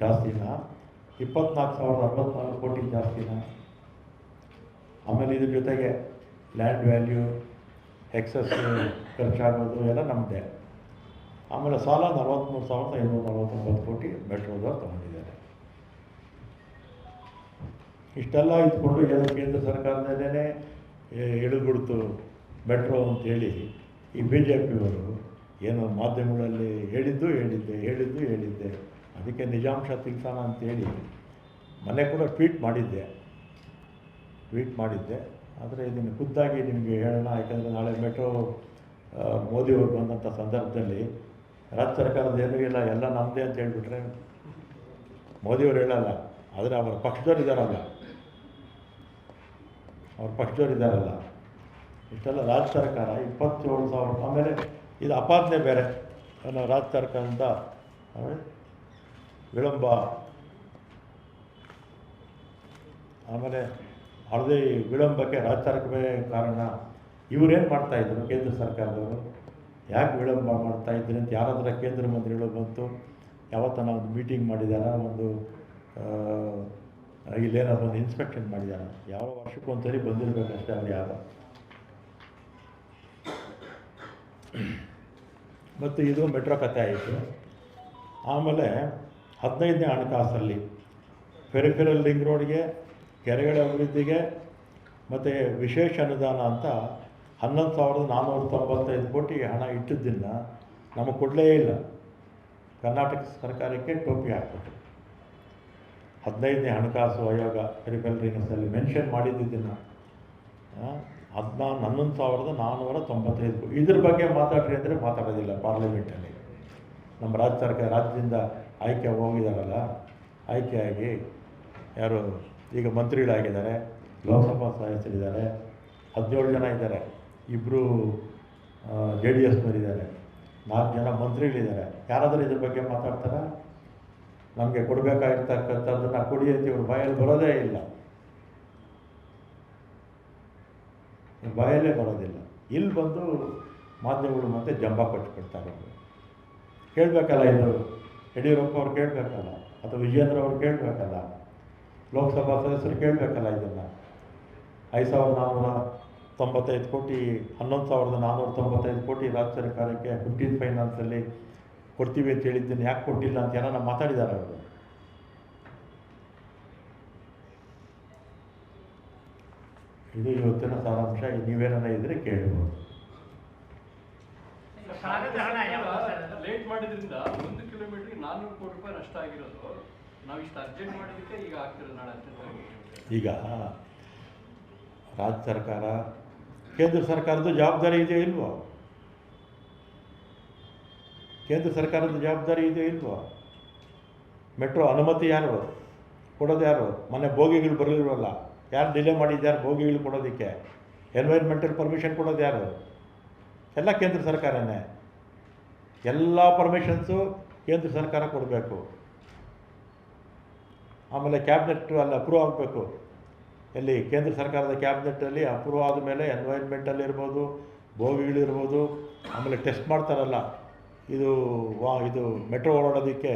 ಜಾಸ್ತಿನ? ಇಪ್ಪತ್ನಾಲ್ಕು ಸಾವಿರದ ಅರವತ್ತ್ನಾಲ್ಕು ಕೋಟಿ ಜಾಸ್ತಿನಾ? ಆಮೇಲೆ ಇದ್ರ ಜೊತೆಗೆ ಲ್ಯಾಂಡ್ ವ್ಯಾಲ್ಯೂ ಎಕ್ಸಸ್ ಖರ್ಚಾಗೋದು ಎಲ್ಲ ನಮ್ಮದೇ ಆಮೇಲೆ ಸಾಲ ನಲವತ್ತ್ಮೂರು ಸಾವಿರದ ಐನೂರ ನಲವತ್ತೊಂಬತ್ತು ಕೋಟಿ ಮೆಟ್ರೋದವ್ರು ತಗೊಂಡಿದ್ದಾರೆ. ಇಷ್ಟೆಲ್ಲ ಇದ್ಕೊಂಡು ಏನು ಕೇಂದ್ರ ಸರ್ಕಾರದಲ್ಲೇ ಇಳಿದ್ಬಿಡ್ತು ಮೆಟ್ರೋ ಅಂತೇಳಿ ಈ ಬಿ ಜೆ ಪಿಯವರು ಏನೋ ಮಾಧ್ಯಮಗಳಲ್ಲಿ ಹೇಳಿದ್ದು ಹೇಳಿದ್ದೆ ಹೇಳಿದ್ದು ಹೇಳಿದ್ದೆ. ಅದಕ್ಕೆ ನಿಜಾಂಶ ತಿಳ್ಸೋಣ ಅಂತೇಳಿ ಮನೆ ಕೂಡ ಟ್ವೀಟ್ ಮಾಡಿದ್ದೆ. ಟ್ವೀಟ್ ಮಾಡಿದ್ದೆ. ಆದರೆ ಇದನ್ನು ಖುದ್ದಾಗಿ ನಿಮಗೆ ಹೇಳೋಣ, ಯಾಕಂದರೆ ನಾಳೆ ಮೆಟ್ರೋ ಮೋದಿಯವರು ಬಂದಂಥ ಸಂದರ್ಭದಲ್ಲಿ ರಾಜ್ಯ ಸರ್ಕಾರದ ಏನೂ ಇಲ್ಲ, ಎಲ್ಲ ನಮ್ಮದೇ ಅಂತ ಹೇಳಿಬಿಟ್ರೆ ಮೋದಿಯವರು ಹೇಳಲ್ಲ, ಆದರೆ ಅವರ ಪಕ್ಷದವ್ರು ಇದ್ದಾರಲ್ಲ ಅವ್ರ ಪಕ್ಷದವ್ರು ಇದ್ದಾರಲ್ಲ ಇಷ್ಟೆಲ್ಲ ರಾಜ್ಯ ಸರ್ಕಾರ ಇಪ್ಪತ್ತೇಳು ಸಾವಿರ, ಆಮೇಲೆ ಇದು ಅಪಾದನೆ ಬೇರೆ. ಏನೋ ರಾಜ್ಯ ಸರ್ಕಾರದಿಂದ ವಿಳಂಬ. ಆಮೇಲೆ ಹಳದಿ ವಿಳಂಬಕ್ಕೆ ರಾಜ್ಯ ಸರ್ಕಾರವೇ ಕಾರಣ ಇವರೇನು ಮಾಡ್ತಾಯಿದ್ರು ಕೇಂದ್ರ ಸರ್ಕಾರದವರು? ಯಾಕೆ ವಿಳಂಬ ಮಾಡ್ತಾ ಇದ್ರಿ ಅಂತ ಯಾರ ಹತ್ರ ಕೇಂದ್ರ ಮಂತ್ರಿಗಳು ಬಂತು? ಯಾವತ್ತನ ಒಂದು ಮೀಟಿಂಗ್ ಮಾಡಿದಾರ? ಒಂದು ಇಲ್ಲೇನಾದ್ರು ಒಂದು ಇನ್ಸ್ಪೆಕ್ಷನ್ ಮಾಡಿದಾರ? ಯಾವ ವರ್ಷಕ್ಕೊಂದ್ಸರಿ ಬಂದಿರಬೇಕಷ್ಟೇ ಅವ್ರು ಯಾರು? ಮತ್ತು ಇದು ಮೆಟ್ರೋ ಕಥೆ ಆಯಿತು. ಆಮೇಲೆ ಹದಿನೈದನೇ ಹಣಕಾಸಲ್ಲಿ ಪೆರಿಫೆರಲ್ ರಿಂಗ್ ರೋಡ್ಗೆ, ಕೆರೆಗಳ ಅಭಿವೃದ್ಧಿಗೆ, ಮತ್ತು ವಿಶೇಷ ಅನುದಾನ ಅಂತ ಹನ್ನೊಂದು ಸಾವಿರದ ನಾನ್ನೂರ ತೊಂಬತ್ತೈದು ಕೋಟಿ ಹಣ ಇಟ್ಟಿದ್ದನ್ನು ನಮಗೆ ಕೊಡಲೇ ಇಲ್ಲ. ಕರ್ನಾಟಕ ಸರ್ಕಾರಕ್ಕೆ ಟೋಪಿ ಹಾಕ್ಬಿಟ್ಟು ಹದಿನೈದನೇ ಹಣಕಾಸು ಆಯೋಗ ಪೆರಿಫೆರಲ್ ಮೆನ್ಷನ್ ಮಾಡಿದ್ದನ್ನು ಹದಿನಾರು ಹನ್ನೊಂದು ಸಾವಿರದ ನಾನ್ನೂರ ತೊಂಬತ್ತೈದು ಇದ್ರ ಬಗ್ಗೆ ಮಾತಾಡ್ರಿ ಅಂದರೆ ಮಾತಾಡೋದಿಲ್ಲ ಪಾರ್ಲಿಮೆಂಟಲ್ಲಿ. ನಮ್ಮ ರಾಜ್ಯ ಸರ್ಕಾರ, ರಾಜ್ಯದಿಂದ ಆಯ್ಕೆ ಹೋಗಿದಾರಲ್ಲ, ಆಯ್ಕೆಯಾಗಿ ಯಾರು, ಈಗ ಮಂತ್ರಿಗಳಾಗಿದ್ದಾರೆ, ಲೋಕಸಭಾ ಸದಸ್ಯರಿದ್ದಾರೆ, ಹದಿನೇಳು ಜನ ಇದ್ದಾರೆ. ಇಬ್ಬರು ಜೆ ಡಿ ಎಸ್ನವರಿದ್ದಾರೆ ನಾಲ್ಕು ಜನ ಮಂತ್ರಿಗಳಿದ್ದಾರೆ. ಯಾರಾದರೂ ಇದ್ರ ಬಗ್ಗೆ ಮಾತಾಡ್ತಾರಾ? ನಮಗೆ ಕೊಡಬೇಕಾಗಿರ್ತಕ್ಕಂಥದ್ದನ್ನು ಕೊಡಿ ಅಂತ ಇವ್ರ ಬಾಯಲ್ಲಿ ಬರೋದೇ ಇಲ್ಲ. ಬಾಯಲ್ಲೇ ಬರೋದಿಲ್ಲ. ಇಲ್ಲಿ ಬಂದು ಮಾಧ್ಯಮಗಳು ಮತ್ತೆ ಜಂಬ ಕೊಟ್ಬಿಡ್ತಾರೆ ಕೇಳಬೇಕಲ್ಲ ಇದು? ಯಡಿಯೂರಪ್ಪ ಅವ್ರು ಕೇಳಬೇಕಲ್ಲ? ಅಥವಾ ವಿಜೇಂದ್ರ ಅವರು ಕೇಳಬೇಕಲ್ಲ? ಲೋಕಸಭಾ ಸದಸ್ಯರು ಕೇಳಬೇಕಲ್ಲ ಇದನ್ನು? ಐದು ಸಾವಿರದ ನಾನ್ನೂರ ತೊಂಬತ್ತೈದು ಕೋಟಿ ಹನ್ನೊಂದು ಸಾವಿರದ ನಾನ್ನೂರ ತೊಂಬತ್ತೈದು ಕೋಟಿ ರಾಜ್ಯ ಸರ್ಕಾರಕ್ಕೆ ಫಿಫ್ಟೀನ್ ಫೈನಾನ್ಸಲ್ಲಿ ಕೊಡ್ತೀವಿ ಅಂತ ಹೇಳಿದ್ದನ್ನು ಯಾಕೆ ಕೊಟ್ಟಿಲ್ಲ ಅಂತ ಯಾರನ್ನ ಮಾತಾಡಿದ್ದಾರೆ ಅವರು? ಇದು ಇವತ್ತಿನ ಸಾರಾಂಶ ನೀವೇನಾರ ಇದ್ರೆ ಕೇಳ್ಬೋದು. ಸಾಲದ ಹಣ ಯಾವಾಗ ಸರ್ ಅದು? ಲೇಟ್ ಮಾಡಿದ್ರಿಂದ ಒಂದು ಕಿಲೋಮೀಟರ್ಗೆ ನಾನ್ನೂರು ಕೋಟಿ ರೂಪಾಯಿ ನಷ್ಟ ಆಗಿರೋದು. ನಾವು ಇಷ್ಟು ಅರ್ಜೆಂಟ್ ಮಾಡಿದ್ದಕ್ಕೆ ಈಗ ಆಗ್ತಿರೋದು ನಾಳೆ ಅರ್ಜೆಂಟ್ ಈಗ ರಾಜ್ಯ ಸರ್ಕಾರ ಕೇಂದ್ರ ಸರ್ಕಾರದ ಜವಾಬ್ದಾರಿ ಇದೆ ಇಲ್ವೋ? ಕೇಂದ್ರ ಸರ್ಕಾರದ ಜವಾಬ್ದಾರಿ ಇದೆ ಇಲ್ವೋ? ಮೆಟ್ರೋ ಅನುಮತಿ ಯಾರು? ಕೊಡೋದು ಯಾರು? ಮೊನ್ನೆ ಬೋಗಿಗಳು ಬರಲಿಲ್ವಲ್ಲ? ಯಾರು ಡಿಲೇ ಮಾಡಿದ್ದಾರೆ ಬೋಗಿಗಳು ಕೊಡೋದಕ್ಕೆ? ಎನ್ವೈರ್ಮೆಂಟಲ್ ಪರ್ಮಿಷನ್ ಕೊಡೋದು ಯಾರು? ಎಲ್ಲ ಕೇಂದ್ರ ಸರ್ಕಾರನೇ. ಎಲ್ಲ ಪರ್ಮಿಷನ್ಸು ಕೇಂದ್ರ ಸರ್ಕಾರ ಕೊಡಬೇಕು. ಆಮೇಲೆ ಕ್ಯಾಬಿನೆಟ್ ಅಲ್ಲಿ ಅಪ್ರೂವ್ ಆಗಬೇಕು. ಎಲ್ಲಿ ಕೇಂದ್ರ ಸರ್ಕಾರದ ಕ್ಯಾಬಿನೆಟ್ಟಲ್ಲಿ ಅಪ್ರೂವ್ ಆದಮೇಲೆ ಎನ್ವೈರ್ಮೆಂಟಲ್ಲಿ ಇರ್ಬೋದು ಬೋಗಿಗಳಿರ್ಬೋದು ಆಮೇಲೆ ಟೆಸ್ಟ್ ಮಾಡ್ತಾರಲ್ಲ, ಇದು ವಾ, ಇದು ಮೆಟ್ರೋ ಓಡಾಡೋದಕ್ಕೆ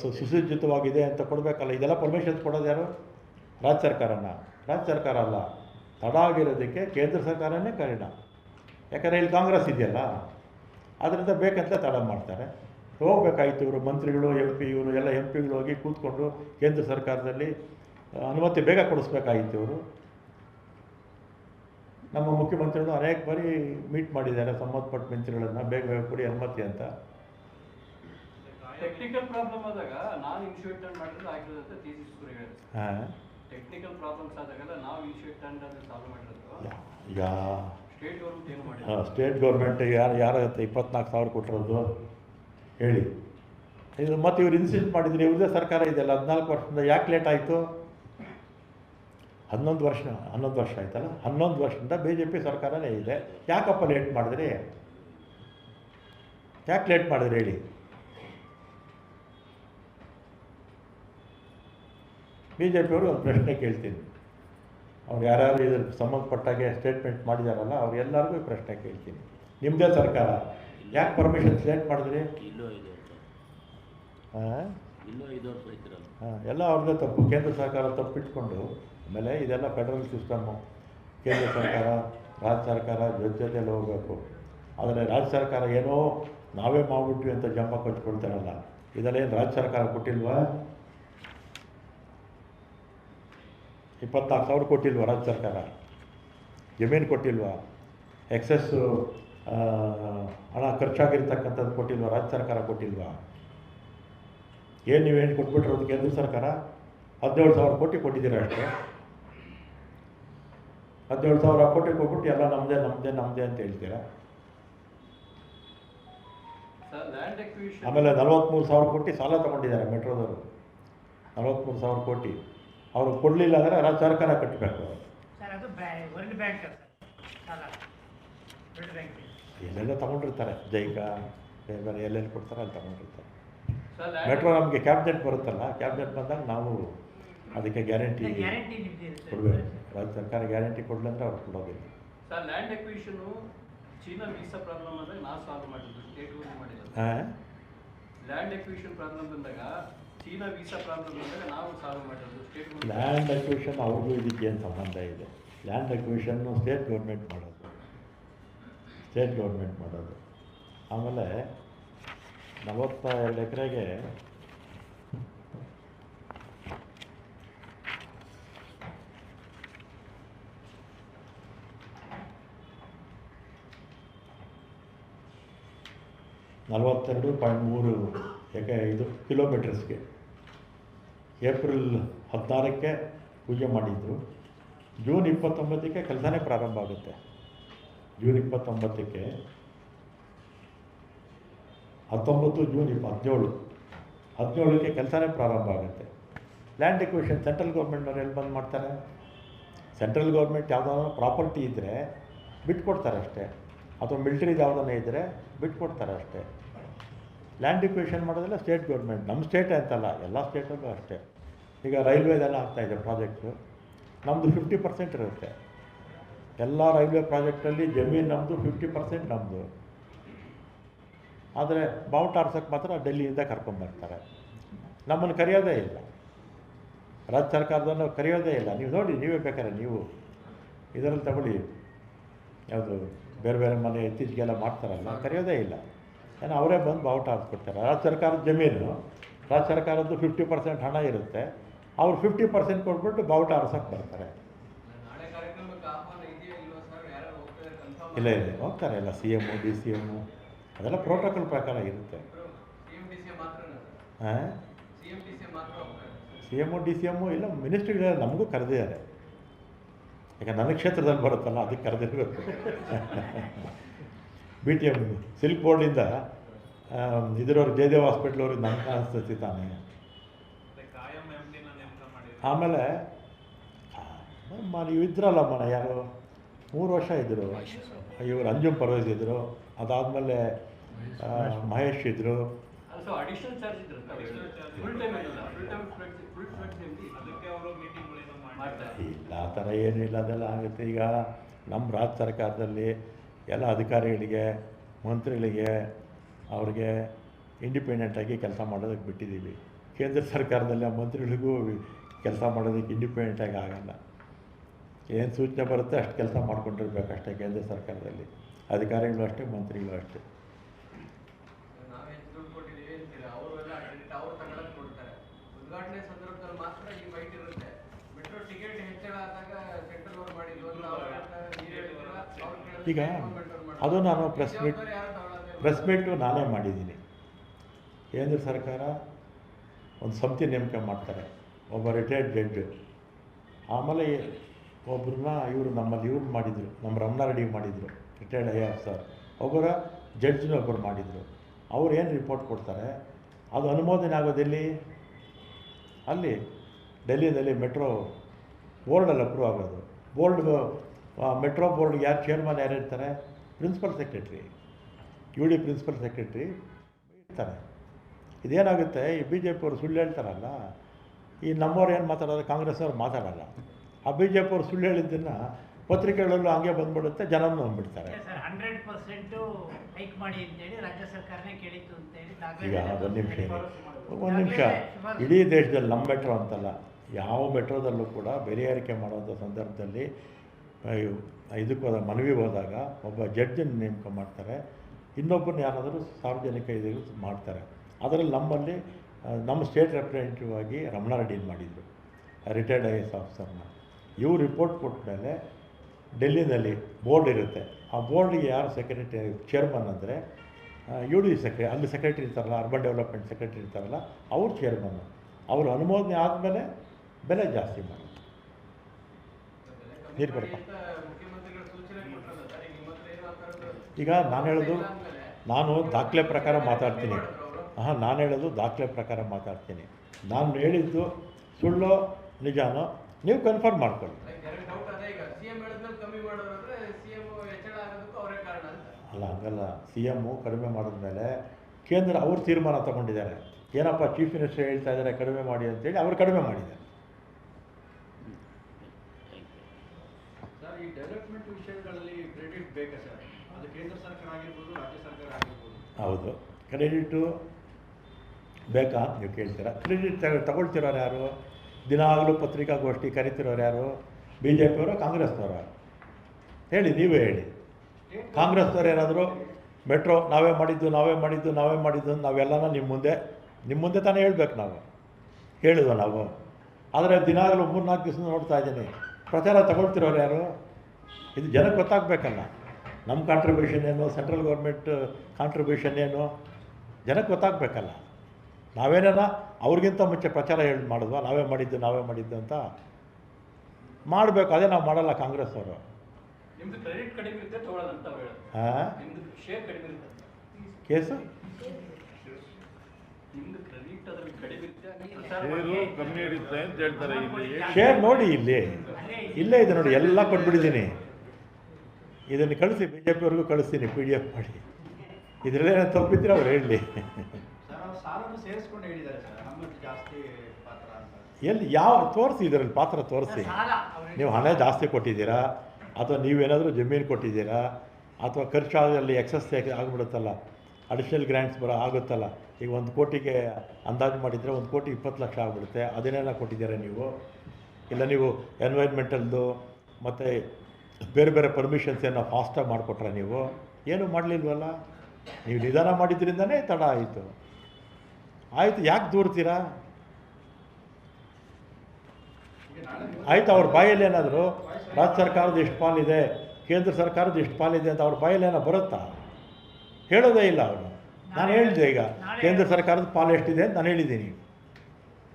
ಸುಸಜ್ಜಿತವಾಗಿದೆ ಅಂತ ಕೊಡಬೇಕಲ್ಲ, ಇದೆಲ್ಲ ಪರ್ಮಿಷನ್ಸ್ ಕೊಡೋದು ಯಾರು? ರಾಜ್ಯ ಸರ್ಕಾರನ. ರಾಜ್ಯ ಸರ್ಕಾರ ಅಲ್ಲ. ತಡ ಆಗಿರೋದಕ್ಕೆ ಕೇಂದ್ರ ಸರ್ಕಾರನೇ ಕಾರಣ. ಯಾಕಂದರೆ ಇಲ್ಲಿ ಕಾಂಗ್ರೆಸ್ ಇದೆಯಲ್ಲ, ಅದರಿಂದ ಬೇಕಂತ ತಡ ಮಾಡ್ತಾರೆ. ಹೋಗ್ಬೇಕಾಯ್ತು ಇವರು ಮಂತ್ರಿಗಳು ಎಂ ಪಿ ಇವರು ಎಲ್ಲ ಎಂ ಪಿಗಳು ಹೋಗಿ ಕೂತ್ಕೊಂಡು ಕೇಂದ್ರ ಸರ್ಕಾರದಲ್ಲಿ ಅನುಮತಿ ಬೇಗ ಕೊಡಿಸ್ಬೇಕಾಗಿತ್ತು ಇವರು. ನಮ್ಮ ಮುಖ್ಯಮಂತ್ರಿಗಳು ಅನೇಕ ಬಾರಿ ಮೀಟ್ ಮಾಡಿದ್ದಾರೆ ಸಂಬಂಧಪಟ್ಟ ಮಂತ್ರಿಗಳನ್ನು ಬೇಗ ಬೇಗ ಕೊಡಿ ಅನುಮತಿ ಅಂತ. ಟೆಕ್ನಿಕಲ್ ಪ್ರಾಬ್ಲಮ್ ಆದಾಗ ನಾನು ಇನ್ಶೂರೆನ್ಸ್ ಮಾಡಿದ್ರೆ ಆಗಿರೋದು ಅಂತ ಥೀಸಿಸ್ ಗುರು ಹೇಳಿದ್ರು ಟೆಕ್ನಿಕಲ್ ಪ್ರಾಬ್ಲಮ್ಸ್ ಆದಾಗೆಲ್ಲ ನಾವು ಇನ್ಶೂರೆನ್ಸ್ ಅದನ್ನ ಸಾಲ್ವ್ ಮಾಡಿರೋದು. ಈಗ ಸ್ಟೇಟ್ ಗೌರ್ಮೆಂಟ್ ಏನು ಸ್ಟೇಟ್ ಗೌರ್ಮೆಂಟ್ ಯಾರು ಯಾರ ಇಪ್ಪತ್ನಾಲ್ಕು ಸಾವಿರ ಕೊಟ್ಟಿರೋದು? ಹೇಳಿ. ಇದು ಮತ್ತು ಇವರು ಇನ್ಸಿಸ್ಟ್ ಮಾಡಿದ್ರೆ ಇವ್ರದೇ ಸರ್ಕಾರ ಇದೆಯಲ್ಲ, ಹದಿನಾಲ್ಕು ವರ್ಷದಿಂದ ಯಾಕೆ ಲೇಟ್ ಆಯಿತು? ಹನ್ನೊಂದು ವರ್ಷ ಹನ್ನೊಂದು ವರ್ಷ ಆಯ್ತಲ್ಲ, ಹನ್ನೊಂದು ವರ್ಷದಿಂದ ಬಿ ಜೆ ಪಿ ಸರ್ಕಾರನೇ ಇದೆ. ಯಾಕಪ್ಪ ಲೇಟ್ ಮಾಡಿದ್ರಿ? ಯಾಕೆ ಲೇಟ್ ಮಾಡಿದ್ರಿ ಹೇಳಿ? ಬಿ ಜೆ ಪಿಯವರು ಒಂದು ಪ್ರಶ್ನೆ ಕೇಳ್ತೀನಿ. ಅವ್ರು ಯಾರ್ಯಾರು ಇದ್ರ ಸಂಬಂಧಪಟ್ಟಾಗೆ ಸ್ಟೇಟ್ಮೆಂಟ್ ಮಾಡಿದಾರಲ್ಲ, ಅವ್ರು ಎಲ್ಲರಿಗೂ ಪ್ರಶ್ನೆ ಕೇಳ್ತೀನಿ. ನಿಮ್ಮದೇ ಸರ್ಕಾರ. ಯಾಕೆ ಪರ್ಮಿಷನ್ ಲೇಟ್ ಮಾಡಿದ್ರಿ? ಇಲ್ಲೂ ಐದು ವರ್ಷ. ಹಾಂ ಇಲ್ಲೂ ಐದು ವರ್ಷ ಐತಿರಲ್ಲ ಹಾಂ ಎಲ್ಲ ಅವ್ರದ್ದೇ ತಪ್ಪು. ಕೇಂದ್ರ ಸರ್ಕಾರ ತಪ್ಪಿಟ್ಕೊಂಡು ಆಮೇಲೆ ಇದೆಲ್ಲ ಫೆಡರಲ್ ಸಿಸ್ಟಮ್ಮು ಕೇಂದ್ರ ಸರ್ಕಾರ ರಾಜ್ಯ ಸರ್ಕಾರ ಜೊತೆ ಜೊತೆಯಲ್ಲಿ ಹೋಗಬೇಕು. ಆದರೆ ರಾಜ್ಯ ಸರ್ಕಾರ ಏನೋ ನಾವೇ ಮಾಡಿಬಿಟ್ವಿ ಅಂತ ಜಂಬ ಕೊಚ್ಕೊಳ್ತಾರಲ್ಲ ಇದೆಲ್ಲ ಏನು ರಾಜ್ಯ ಸರ್ಕಾರ ಕೊಟ್ಟಿಲ್ವಾ? ಇಪ್ಪತ್ನಾಲ್ಕು ಸಾವಿರ ಕೊಟ್ಟಿಲ್ವಾ ರಾಜ್ಯ ಸರ್ಕಾರ? ಜಮೀನು ಕೊಟ್ಟಿಲ್ವಾ? ಎಕ್ಸಸ್ಸು ಹಣ ಖರ್ಚಾಗಿರ್ತಕ್ಕಂಥದ್ದು ಕೊಟ್ಟಿಲ್ವಾ ರಾಜ್ಯ ಸರ್ಕಾರ ಕೊಟ್ಟಿಲ್ವಾ? ಏನು ನೀವೇನು ಕೊಟ್ಬಿಟ್ಟಿರೋದು ಕೇಂದ್ರ ಸರ್ಕಾರ? ಹದಿನೇಳು ಸಾವಿರ ಕೋಟಿ ಕೊಟ್ಟಿದ್ದೀರಾ ಅಷ್ಟೇ? ಹದಿನೇಳು ಸಾವಿರ ಕೋಟಿ ಕೊಟ್ಬಿಟ್ಟು ಎಲ್ಲ ನಮ್ಮದೇ ನಮ್ಮದೇ ನಮ್ಮದೇ ಅಂತ ಹೇಳ್ತೀರಾ? ಆಮೇಲೆ ನಲ್ವತ್ತ್ಮೂರು ಸಾವಿರ ಕೋಟಿ ಸಾಲ ತಗೊಂಡಿದ್ದಾರೆ ಮೆಟ್ರೋದವರು. ನಲ್ವತ್ತ್ಮೂರು ಸಾವಿರ ಕೋಟಿ. ಅವರು ಕೊಡಲಿಲ್ಲ ಅಂದರೆ ರಾಜ್ಯ ಸರ್ಕಾರ ಕಟ್ಟಬೇಕು ಎಲ್ಲೆಲ್ಲ ತಗೊಂಡಿರ್ತಾರೆ. ಜೈಕ ಬೇರೆ ಎಲ್ಲೆಲ್ಲಿ ಕೊಡ್ತಾರೆ ಅಲ್ಲಿ ತಗೊಂಡಿರ್ತಾರೆ. ಮೆಟ್ರೋ ನಮಗೆ ಕ್ಯಾಬಿನೆಟ್ ಬರುತ್ತಲ್ಲ ಕ್ಯಾಬಿನೆಟ್ ಬಂದಾಗ ನಾವು ಅದಕ್ಕೆ ಗ್ಯಾರಂಟಿ ಕೊಡಬೇಕು. ರಾಜ್ಯ ಸರ್ಕಾರ ಗ್ಯಾರಂಟಿ ಕೊಡಲಂದ್ರೆ ಅವ್ರು ಕೊಡೋದಿಲ್ಲ. Sir land acquisition China visa problem ಆದಾಗ ನಾವು ಸಾಲ್ವ್ ಮಾಡಿದ್ದು ಸ್ಟೇಟ್ ಮಾಡಿಲ್ಲ ಲ್ಯಾಂಡ್ ಎಕ್ವಿಷನ್ ಪ್ರಾಬ್ಲಮ್ ಬಂದಾಗ ಚೀನಾ ವೀಸಾ ಪ್ರಾಬ್ಲಮ್ ಬಂದಾಗ ನಾವು ಸಾಲ್ವ್ ಮಾಡಿರೋದು ಸ್ಟೇಟ್ ಲ್ಯಾಂಡ್ ಅಕ್ವಿಷನ್ ಅವ್ರಿಗೂ ಇದಕ್ಕೆ ಏನು ಸಂಬಂಧ ಇದೆ? ಲ್ಯಾಂಡ್ ಎಕ್ವಿಷನ್ನು ಸ್ಟೇಟ್ ಗೌರ್ಮೆಂಟ್ ಮಾಡೋದು. ಸ್ಟೇಟ್ ಗೌರ್ಮೆಂಟ್ ಮಾಡೋದು. ಆಮೇಲೆ ನಲವತ್ತ ಎರಡು ಎಕರೆಗೆ ನಲವತ್ತೆರಡು ಪಾಯಿಂಟ್ ಮೂರು ಎಕೆ ಇದು ಕಿಲೋಮೀಟರ್ಸ್ಗೆ ಏಪ್ರಿಲ್ ಹದಿನಾರಕ್ಕೆ ಪೂಜೆ ಮಾಡಿದ್ರು. ಜೂನ್ ಇಪ್ಪತ್ತೊಂಬತ್ತಕ್ಕೆ ಕೆಲಸನೇ ಪ್ರಾರಂಭ ಆಗುತ್ತೆ. ಜೂನ್ ಇಪ್ಪತ್ತೊಂಬತ್ತಕ್ಕೆ, ಹತ್ತೊಂಬತ್ತು ಜೂನ್ ಇಪ್ಪ, ಹದಿನೇಳು, ಹದಿನೇಳಕ್ಕೆ ಕೆಲಸನೇ ಪ್ರಾರಂಭ ಆಗುತ್ತೆ. ಲ್ಯಾಂಡ್ ಎಕ್ವಿಷನ್ ಸೆಂಟ್ರಲ್ ಗೌರ್ಮೆಂಟ್ನವ್ರು ಎಲ್ಲಿ ಬಂದು ಮಾಡ್ತಾರೆ? ಸೆಂಟ್ರಲ್ ಗೌರ್ಮೆಂಟ್ ಯಾವುದಾದ್ರು ಪ್ರಾಪರ್ಟಿ ಇದ್ದರೆ ಬಿಟ್ಕೊಡ್ತಾರೆ ಅಷ್ಟೇ. ಅಥವಾ ಮಿಲ್ಟ್ರಿದು ಯಾವುದನ್ನ ಇದ್ದರೆ ಬಿಟ್ಕೊಡ್ತಾರೆ ಅಷ್ಟೇ. ಲ್ಯಾಂಡ್ ಇಕ್ವೇಷನ್ ಮಾಡೋದೆಲ್ಲ ಸ್ಟೇಟ್ ಗೌರ್ಮೆಂಟ್ ನಮ್ಮ ಸ್ಟೇಟ್ ಅಂತಲ್ಲ, ಎಲ್ಲ ಸ್ಟೇಟಲ್ಲೂ ಅಷ್ಟೇ. ಈಗ ರೈಲ್ವೇದೆಲ್ಲ ಆಗ್ತಾಯಿದೆ ಪ್ರಾಜೆಕ್ಟು ನಮ್ಮದು ಫಿಫ್ಟಿ ಪರ್ಸೆಂಟ್ ಇರುತ್ತೆ. ಎಲ್ಲ ರೈಲ್ವೆ ಪ್ರಾಜೆಕ್ಟಲ್ಲಿ ಜಮೀನು ನಮ್ಮದು ಫಿಫ್ಟಿ ಪರ್ಸೆಂಟ್ ನಮ್ಮದು ಆದರೆ ಬಾವುಟ ಆರ್ಸೋಕ್ಕೆ ಮಾತ್ರ ಡೆಲ್ಲಿಯಿಂದ ಕರ್ಕೊಂಬರ್ತಾರೆ ನಮ್ಮನ್ನು ಕರೆಯೋದೇ ಇಲ್ಲ. ರಾಜ್ಯ ಸರ್ಕಾರದನ್ನು ಕರೆಯೋದೇ ಇಲ್ಲ. ನೀವು ನೋಡಿ, ನೀವೇ ಬೇಕಾದ್ರೆ ನೀವು ಇದರಲ್ಲಿ ತಗೊಳ್ಳಿ. ಯಾವುದು ಬೇರೆ ಬೇರೆ ಮನೆ ಇತ್ತೀಚೆಗೆಲ್ಲ ಮಾಡ್ತಾರಲ್ಲ, ಕರೆಯೋದೇ ಇಲ್ಲ. ಏನೋ ಅವರೇ ಬಂದು ಬಾವುಟ ಹಾರಿಸ್ಕೊಡ್ತಾರೆ ರಾಜ್ಯ ಸರ್ಕಾರದ ಜಮೀನು, ರಾಜ್ಯ ಸರ್ಕಾರದ್ದು ಫಿಫ್ಟಿ ಪರ್ಸೆಂಟ್ ಹಣ ಇರುತ್ತೆ. ಅವ್ರು ಫಿಫ್ಟಿ ಪರ್ಸೆಂಟ್ ಕೊಟ್ಬಿಟ್ಟು ಬಾವುಟ ಆರಿಸೋಕ್ಕೆ ಬರ್ತಾರೆ ನಾಳೆ ಕಾರ್ಯಕ್ರಮಕ್ಕೆ ಆಹ್ವಾನ ಇದೆಯಾ ಇಲ್ವಾ ಸರ್ ಯಾರು ಹೋಗ್ತಾರೆ ಕನ್ಫರ್ಮ್ ಇಲ್ಲ ಇಲ್ಲ ಹೋಗ್ತಾರೆ ಎಲ್ಲ C M D C M ಅದೆಲ್ಲ ಪ್ರೋಟೋಕಾಲ್ ಪ್ರಕಾರ ಇರುತ್ತೆ. ಹಾಂ C M D C M ಇಲ್ಲ ಮಿನಿಸ್ಟ್ರಿಗಳೆಲ್ಲ ನಮಗೂ ಕರೆದಿದ್ದಾರೆ. ಯಾಕಂದ್ರೆ ನನ್ನ ಕ್ಷೇತ್ರದಲ್ಲಿ ಬರುತ್ತಲ್ಲ, ಅದಕ್ಕೆ ಕರೆದಿರಬೇಕು. ಬಿ ಟಿ ಎಂ ಸಿಲ್ಕ್ ಬೋರ್ಡಿಂದ ಇದರವ್ರು ಜಯದೇವ್ ಹಾಸ್ಪಿಟ್ಲ್ ಅವ್ರಿಗೆ ನನಗೆ ಅನಿಸ್ತೈತಿ ತಾನೇ. ಆಮೇಲೆ ನೀವು ಇದ್ರಲ್ಲ ಮನೆ ಯಾರು? ಮೂರು ವರ್ಷ ಇದ್ದರು ಇವರು ಅಂಜುಮ್ ಪರ್ವೇಸ್ ಇದ್ದರು ಅದಾದಮೇಲೆ ಮಹೇಶ್ ಇದ್ದರು ಇಲ್ಲ ಆ ಥರ ಏನಿಲ್ಲ ಇಲ್ಲ. ಅದೆಲ್ಲ ಆಗುತ್ತೆ. ಈಗ ನಮ್ಮ ರಾಜ್ಯ ಸರ್ಕಾರದಲ್ಲಿ ಎಲ್ಲ ಅಧಿಕಾರಿಗಳಿಗೆ ಮಂತ್ರಿಗಳಿಗೆ ಅವ್ರಿಗೆ ಇಂಡಿಪೆಂಡೆಂಟಾಗಿ ಕೆಲಸ ಮಾಡೋದಕ್ಕೆ ಬಿಟ್ಟಿದ್ದೀವಿ. ಕೇಂದ್ರ ಸರ್ಕಾರದಲ್ಲಿ ಆ ಮಂತ್ರಿಗಳಿಗೂ ಕೆಲಸ ಮಾಡೋದಕ್ಕೆ ಇಂಡಿಪೆಂಡೆಂಟಾಗಿ ಆಗಲ್ಲ. ಏನು ಸೂಚನೆ ಬರುತ್ತೆ ಅಷ್ಟು ಕೆಲಸ ಮಾಡ್ಕೊಂಡಿರ್ಬೇಕು ಅಷ್ಟೇ ಕೇಂದ್ರ ಸರ್ಕಾರದಲ್ಲಿ. ಅಧಿಕಾರಿಗಳು ಅಷ್ಟೇ ಮಂತ್ರಿಗಳು ಅಷ್ಟೇ. ಈಗ. ಅದು ನಾನು ಪ್ರೆಸ್ ಮೀಟ್. ಪ್ರೆಸ್ ಮೀಟು ನಾನೇ ಮಾಡಿದ್ದೀನಿ. ಕೇಂದ್ರ ಸರ್ಕಾರ ಒಂದು ಸಮಿತಿ ನೇಮಕ ಮಾಡ್ತಾರೆ. ಒಬ್ಬ ರಿಟೈರ್ಡ್ ಜಡ್ಜು ಆಮೇಲೆ ಒಬ್ಬರನ್ನ ಇವರು ನಮ್ಮಲ್ಲಿ ಇವ್ರು ಮಾಡಿದರು, ನಮ್ಮ ರಮಣಾರೆಡ್ಡಿ ಮಾಡಿದರು, ರಿಟೈರ್ಡ್ ಐ ಸರ್. ಒಬ್ಬರ ಜಡ್ಜ್ನ ಒಬ್ಬರು ಮಾಡಿದರು. ಅವ್ರು ಏನು ರಿಪೋರ್ಟ್ ಕೊಡ್ತಾರೆ? ಅದು ಅನುಮೋದನೆ ಆಗೋದೆಲ್ಲಿ ಅಲ್ಲಿ ಡೆಲ್ಲಿಯಲ್ಲಿ ಮೆಟ್ರೋ ಬೋರ್ಡಲ್ಲಿ ಅಪ್ರೂವ್ ಆಗೋದು. ಬೋರ್ಡ್ ಮೆಟ್ರೋ ಬೋರ್ಡ್ ಯಾರು ಚೇರ್ಮನ್ ಯಾರು ಇರ್ತಾರೆ? Principal secretary U D principal secretary ಇರ್ತಾರೆ. ಇದೇನಾಗುತ್ತೆ? ಈ ಬಿ ಜೆ ಪಿಯವರು ಸುಳ್ಳು ಹೇಳ್ತಾರಲ್ಲ? ಈ ನಮ್ಮವ್ರು ಏನು ಮಾತಾಡೋದು? ಕಾಂಗ್ರೆಸ್ ಅವ್ರು ಮಾತಾಡಲ್ಲ. ಪಿಯವರು ಸುಳ್ಳು ಹೇಳಿದ್ದನ್ನು ಪತ್ರಿಕೆಗಳಲ್ಲೂ ಹಂಗೆ ಬಂದ್ಬಿಡುತ್ತೆ ಜನನೂ ಬಂದ್ಬಿಡ್ತಾರೆ. ಈಗ. ಒಂದು ನಿಮಿಷ ಒಂದು ನಿಮಿಷ. ಇಡೀ ದೇಶದಲ್ಲಿ ನಮ್ಮ ಮೆಟ್ರೋ ಅಂತಲ್ಲ ಯಾವ ಮೆಟ್ರೋದಲ್ಲೂ ಕೂಡ ಬೆರೆಯಾರಿಕೆ ಮಾಡುವಂಥ ಸಂದರ್ಭದಲ್ಲಿ ಇದಕ್ಕೆ ಹೋದ ಮನವಿ ಹೋದಾಗ ಒಬ್ಬ ಜಡ್ಜನ್ನು ನೇಮಕ ಮಾಡ್ತಾರೆ. ಇನ್ನೊಬ್ಬರನ್ನ ಯಾರಾದರೂ ಸಾರ್ವಜನಿಕ ಇದು ಮಾಡ್ತಾರೆ. ಅದರಲ್ಲಿ ನಮ್ಮಲ್ಲಿ ನಮ್ಮ ಸ್ಟೇಟ್ ರೆಪ್ರೆಸೆಂಟೇಟಿವ್ ಆಗಿ ರಮಣಾರೆಡ್ಡಿನ ಮಾಡಿದರು ರಿಟೈರ್ಡ್ ಐ ಎಸ್ ಆಫೀಸರ್ನ. ಇವ್ರು ರಿಪೋರ್ಟ್ ಕೊಟ್ಟ ಮೇಲೆ ಡೆಲ್ಲಿನಲ್ಲಿ ಬೋರ್ಡ್ ಇರುತ್ತೆ. ಆ ಬೋರ್ಡಿಗೆ ಯಾರು ಸೆಕ್ರೆಟರಿ ಚೇರ್ಮನ್ ಅಂದರೆ ಯು ಡಿ ಸೆಕ್ರೆ ಅಲ್ಲಿ ಸೆಕ್ರೆಟರಿ ಇರ್ತಾರಲ್ಲ ಅರ್ಬನ್ ಡೆವಲಪ್ಮೆಂಟ್ ಸೆಕ್ರೆಟರಿ ಇರ್ತಾರಲ್ಲ, ಅವ್ರು ಚೇರ್ಮನ್ನು ಅವರು ಅನುಮೋದನೆ ಆದಮೇಲೆ ಬೆಲೆ ಜಾಸ್ತಿ ಮಾಡಿ ನೀರು ಕೊಡಪ್ಪ. ಈಗ ನಾನು ಹೇಳೋದು, ನಾನು ದಾಖಲೆ ಪ್ರಕಾರ ಮಾತಾಡ್ತೀನಿ. ಹಾಂ ನಾನು ಹೇಳೋದು ದಾಖಲೆ ಪ್ರಕಾರ ಮಾತಾಡ್ತೀನಿ. ನಾನು ಹೇಳಿದ್ದು ಸುಳ್ಳೋ, ನಿಜಾನೋ ನೀವು ಕನ್ಫರ್ಮ್ ಮಾಡ್ಕೊಳ್ಳಿ. ಲೈಕ್ ಎರಡು ಡೌಟ್ ಅದೇ ಈಗ ಸಿಎಂ ಹೇಳಿದ್ಮೇಲೆ ಕಮ್ಮಿ ಮಾಡೋರು ಸಿಎಂ ಹೆಚ್ಚಳ ಆಗೋದಕ್ಕೂ ಅವರೇ ಕಾರಣ ಅಂತ. ಅಲ್ಲ ಹಂಗಲ್ಲ. ಸಿ ಎಮ್ಮು ಕಡಿಮೆ ಮಾಡಿದ್ಮೇಲೆ ಕೇಂದ್ರ ಅವರು ತೀರ್ಮಾನ ತಗೊಂಡಿದ್ದಾರೆ. ಏನಪ್ಪ ಚೀಫ್ ಮಿನಿಸ್ಟರ್ ಹೇಳ್ತಾ ಇದ್ದಾರೆ ಕಡಿಮೆ ಮಾಡಿ ಅಂತೇಳಿ ಅವರು ಕಡಿಮೆ ಮಾಡಿದ್ದಾರೆ. ಸರ್ ಈ ಡೆವಲಪ್ಮೆಂಟ್ ವಿಷಯಗಳಲ್ಲಿ ಕ್ರೆಡಿಟ್ ಬೇಕಾ ಸರ್? ಅದು ಕೇಂದ್ರ ಸರ್ಕಾರ ಆಗಿರ್ಬೋದು ರಾಜ್ಯ ಸರ್ಕಾರ ಆಗಿರ್ಬೋದು. ಹೌದು. ಕ್ರೆಡಿಟು ಬೇಕಾ ನೀವು ಕೇಳ್ತೀರಾ? ಕ್ರೆಡಿಟ್ ತಗ ತಗೊಳ್ತಿರೋರು ಯಾರು? ದಿನಾಗಲೂ ಪತ್ರಿಕಾಗೋಷ್ಠಿ ಕರಿತಿರೋರು ಯಾರು? ಬಿ ಜೆ ಪಿಯವರು ಕಾಂಗ್ರೆಸ್ನವರು? ಹೇಳಿ, ನೀವೇ ಹೇಳಿ. ಕಾಂಗ್ರೆಸ್ನವ್ರು ಏನಾದರೂ? ಮೆಟ್ರೋ, ನಾವೇ ಮಾಡಿದ್ದು ನಾವೇ ಮಾಡಿದ್ದು ನಾವೇ ಮಾಡಿದ್ದು ನಾವೆಲ್ಲನೂ ನಾವೆಲ್ಲನ ನಿಮ್ಮ ಮುಂದೆ ನಿಮ್ಮ ಮುಂದೆ ತಾನೇ ಹೇಳಬೇಕು ನಾವು. ಹೇಳಿದ್ವ ನಾವು. ಆದರೆ ದಿನಾಗಲೂ ಮೂರು ನಾಲ್ಕು ದಿವಸ ನೋಡ್ತಾ ಇದ್ದೀನಿ. ಪ್ರಚಾರ ತಗೊಳ್ತಿರೋರು ಯಾರು? ಇದು ಜನಕ್ಕೆ ಗೊತ್ತಾಗಬೇಕಲ್ಲ. ನಮ್ಮ ಕಾಂಟ್ರಿಬ್ಯೂಷನ್ ಏನು ಸೆಂಟ್ರಲ್ ಗೌರ್ಮೆಂಟ್ ಕಾಂಟ್ರಿಬ್ಯೂಷನ್ ಏನು? ಜನಕ್ಕೆ ಗೊತ್ತಾಗಬೇಕಲ್ಲ. ನಾವೇನೇನ ಅವ್ರಿಗಿಂತ ಮುಂಚೆ ಪ್ರಚಾರ ಹೇಳಿ ಮಾಡಿದ್ವಾ? ನಾವೇ ಮಾಡಿದ್ದು ನಾವೇ ಮಾಡಿದ್ದು ಅಂತ ಮಾಡಬೇಕು. ಅದೇ ನಾವು ಮಾಡಲ್ಲ ಕಾಂಗ್ರೆಸ್ ಅವರು. ಕೇಸು? ಶೇರ್ ನೋಡಿ ಇಲ್ಲಿ. ಇಲ್ಲೇ. ಇದೆ ನೋಡಿ ಎಲ್ಲ ಕೊಟ್ಬಿಟ್ಟಿದ್ದೀನಿ. ಇದನ್ನು ಕಳಿಸಿ ಬಿ ಜೆ ಪಿಯವ್ರಿಗೂ ಕಳಿಸ್ತೀನಿ ಪಿ ಡಿ ಎಫ್ ಮಾಡಿ. ಇದರಲ್ಲೇ ತಪ್ಪಿದ್ರೆ ಅವ್ರು ಹೇಳಲಿ ಸರ್ ಅವ್ರು ಸಾಲನ್ನು ಸೇರಿಸ್ಕೊಂಡು ಹೇಳಿದ್ದಾರೆ ಸರ್? ನಮ್ಮದು ಜಾಸ್ತಿ ಪಾತ್ರ ಅಂತ. ಎಲ್ಲಿ ಯಾವ ತೋರಿಸಿ ಇದರಲ್ಲಿ ಪಾತ್ರ ತೋರಿಸಿ? ನೀವು ಹಣ ಜಾಸ್ತಿ ಕೊಟ್ಟಿದ್ದೀರಾ? ಅಥವಾ ನೀವೇನಾದರೂ ಜಮೀನು ಕೊಟ್ಟಿದ್ದೀರಾ? ಅಥವಾ ಖರ್ಚಾದಲ್ಲಿ ಎಕ್ಸಸ್ ಆಗಿಬಿಡುತ್ತಲ್ಲ? ಅಡಿಷನಲ್ ಗ್ರ್ಯಾಂಟ್ಸ್ ಬರೋ ಆಗುತ್ತಲ್ಲ? ಈಗ ಒಂದು ಕೋಟಿಗೆ ಅಂದಾಜು ಮಾಡಿದರೆ ಒಂದು ಕೋಟಿ ಇಪ್ಪತ್ತು ಲಕ್ಷ ಆಗಿಬಿಡುತ್ತೆ. ಅದನ್ನೆಲ್ಲ ಕೊಟ್ಟಿದ್ದೀರಾ ನೀವು? ಇಲ್ಲ ನೀವು ಎನ್ವೈರ್ಮೆಂಟಲ್ದು ಮತ್ತು ಬೇರೆ ಬೇರೆ ಪರ್ಮಿಷನ್ಸ್ ಏನೋ ಫಾಸ್ಟಾಗಿ ಮಾಡಿಕೊಟ್ರೆ ನೀವು? ಏನೂ ಮಾಡಲಿಲ್ವಲ್ಲ? ನೀವು ನಿಧಾನ ಮಾಡಿದ್ರಿಂದನೇ ತಡ ಆಯಿತು. ಆಯಿತು ಯಾಕೆ ದೂರ್ತೀರಾ? ಆಯಿತು ಅವ್ರ ಬಾಯಲ್ಲಿ ಏನಾದರೂ ರಾಜ್ಯ ಸರ್ಕಾರದ ಎಷ್ಟು ಪಾಲಿದೆ ಕೇಂದ್ರ ಸರ್ಕಾರದ ಎಷ್ಟು ಪಾಲಿದೆ ಅಂತ ಅವ್ರ ಬಾಯಲ್ಲಿ ಏನೋ ಬರುತ್ತಾ? ಹೇಳೋದೇ ಇಲ್ಲ ಅವರು. ನಾನು ಹೇಳಿದೆ ಈಗ ಕೇಂದ್ರ ಸರ್ಕಾರದ ಪಾಲು ಎಷ್ಟಿದೆ ಅಂತ ನಾನು ಹೇಳಿದ್ದೀನಿ.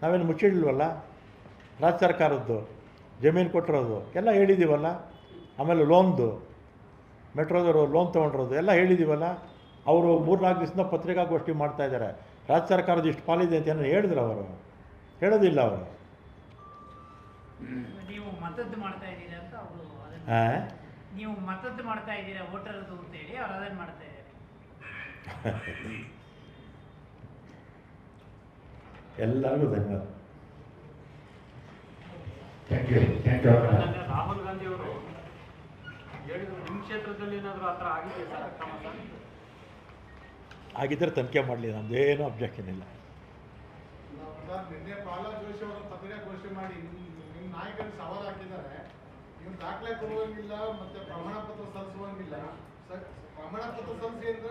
ನಾವೇನು ಮುಚ್ಚಿಡಲ್ವಲ್ಲ ರಾಜ್ಯ ಸರ್ಕಾರದ್ದು ಜಮೀನು ಕೊಟ್ಟಿರೋದು ಎಲ್ಲ ಹೇಳಿದ್ದೀವಲ್ಲ ಆಮೇಲೆ ಲೋನ್ದು ಮೆಟ್ರೋದವರು ಲೋನ್ ತೊಗೊಂಡಿರೋದು ಎಲ್ಲ ಹೇಳಿದ್ದೀವಲ್ಲ ಅವರು ಮೂರು ನಾಲ್ಕು ದಿವಸದಿಂದ ಪತ್ರಿಕಾಗೋಷ್ಠಿ ಮಾಡ್ತಾ ಇದ್ದಾರೆ. ರಾಜ್ಯ ಸರ್ಕಾರದ ಇಷ್ಟು ಪಾಲಿದೆ ಅಂತ ಏನಾದ್ರು ಹೇಳಿದ್ರು ಅವರು. ಹೇಳೋದಿಲ್ಲ ಅವರು. ನೀವು ಮತದ್ದು ಮಾಡ್ತಾ ಇದ್ದೀರಾ ಅಂತ ಅವರು ನೀವು ಮತದ್ದು ಮಾಡ್ತಾ ಇದ್ದೀರಾ ವೋಟರ್ದು ಅಂತ ಹೇಳಿ ಅವ್ರು ಅದನ್ನ ಮಾಡ್ತಾ ಇದ್ದಾರೆ. *laughs* ಎಲ್ಲರಿಗೂ ಧನ್ಯವಾದ. Thank you thank you Rahul Gandhi ಅವರು ಹೇಳಿದ್ರು ನಿಮ್ಮ ಕ್ಷೇತ್ರದಲ್ಲಿ ಏನಾದರೂ ಆ ಥರ ಆಗಿದೆ ಸರ್ ಅಕ್ರಮ ಸರ್? ಆಗಿದ್ದರೆ ತನಿಖೆ ಮಾಡಲಿ ನಮ್ಮದೇನೂ ಅಬ್ಜೆಕ್ಷನ್ ಇಲ್ಲ. ಸರ್ ನಿನ್ನೆ ಪ್ರಹ್ಲಾದ್ ಜೋಶಿ ಅವರು ಪತ್ರಿಕಾಗೋಷ್ಠಿ ಮಾಡಿ ನಿಮ್ಮ ನಾಯಕರು ಸವಾಲು ಹಾಕಿದ್ದಾರೆ. ನೀವು ದಾಖಲೆ ಕೊಡುವಂಗಿಲ್ಲ ಮತ್ತೆ ಪ್ರಮಾಣ ಪತ್ರ ಸರ್ ಪ್ರಮಾಣ ಪತ್ರ ಸಲ್ಲಿಸಿ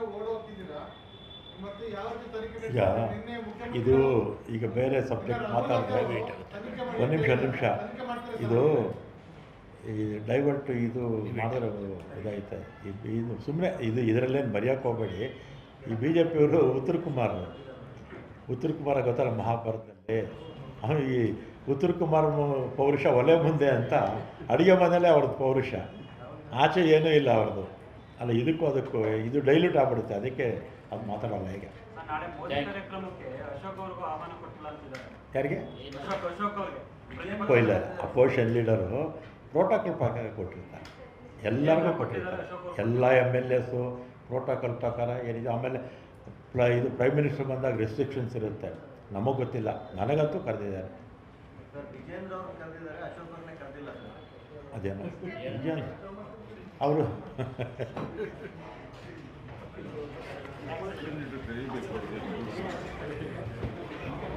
ಮತ್ತೆ ಯಾವ ರೀತಿ ತನಿಖೆ ಈಗ ಇದು ಈಗ ಬೇರೆ ಸಬ್ಜೆಕ್ಟ್ ಮಾತಾಡಿದ್ರೆ ತನಿಖೆ ಒಂದು ನಿಮಿಷ ಒಂದು ನಿಮಿಷ. ಇದು ಈ ಡೈವರ್ಟ್ ಇದು ಮಾಡಿದ್ರೆ ಇದಾಯ್ತು. ಇದು ಸುಮ್ಮನೆ ಇದು ಇದರಲ್ಲೇನು ಬರೆಯೋಕೆ ಹೋಗಬೇಡಿ. ಈ ಬಿ ಜೆ ಪಿಯವರು ಉತ್ತರ ಕುಮಾರ್ ಉತ್ತರ ಕುಮಾರ ಗೊತ್ತಲ್ಲ ಮಹಾಭಾರತದಲ್ಲಿ. ಅವನು ಈ ಉತ್ತರ ಕುಮಾರ್ ಪೌರುಷ ಒಲೆ ಮುಂದೆ ಅಂತ ಅಡುಗೆ ಮನೆಯಲ್ಲೇ ಅವ್ರದ್ದು ಪೌರುಷ. ಆಚೆ ಏನೂ ಇಲ್ಲ ಅವ್ರದ್ದು. ಅಲ್ಲ ಇದಕ್ಕೂ ಅದಕ್ಕೂ ಇದು ಡೈಲ್ಯೂಟ್ ಆಗ್ಬಿಡುತ್ತೆ. ಅದಕ್ಕೆ ಅದು ಮಾತಾಡಲ್ಲ ಈಗ ನಾಳೆ ಮೋದಿ ಕಾರ್ಯಕ್ರಮಕ್ಕೆ ಅಶೋಕ್ ಅವ್ರಿಗೂ ಆಹ್ವಾನ ಕೊಟ್ಟಿಲ್ಲ ಅಂತಿದ್ದಾರೆ. ಯಾರಿಗೆ? ಕೊಯ್ಲ ಅಪೋಸಿಷನ್ ಲೀಡರು ಪ್ರೋಟೋಕಾಲ್ ಪ್ರಕಾರ ಕೊಟ್ಟಿರ್ತಾರೆ. ಎಲ್ಲರಿಗೂ ಕೊಟ್ಟಿರ್ತಾರೆ. ಎಲ್ಲ ಎಂ ಎಲ್ ಎಸ್ಸು ಪ್ರೋಟೋಕಾಲ್ ಪ್ರಕಾರ ಏನಿದೆ ಆಮೇಲೆ ಪ್ರ ಇದು ಪ್ರೈಮ್ ಮಿನಿಸ್ಟರ್ ಬಂದಾಗ ರೆಸ್ಟ್ರಿಕ್ಷನ್ಸ್ ಇರುತ್ತೆ. ನಮಗೆ ಗೊತ್ತಿಲ್ಲ ನನಗಂತೂ ಕರೆದಿದ್ದಾರೆ. ಸರ್ ವಿಜೇಂದ್ರ ಅವರು ಕರೆದಿದ್ದಾರೆ ಅಶೋಕ್ ಅವ್ರನ್ನೇ ಕರೆದಿಲ್ಲ ಸರ್. ಅದೇನು ಅವರು *laughs*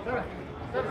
ಸರ್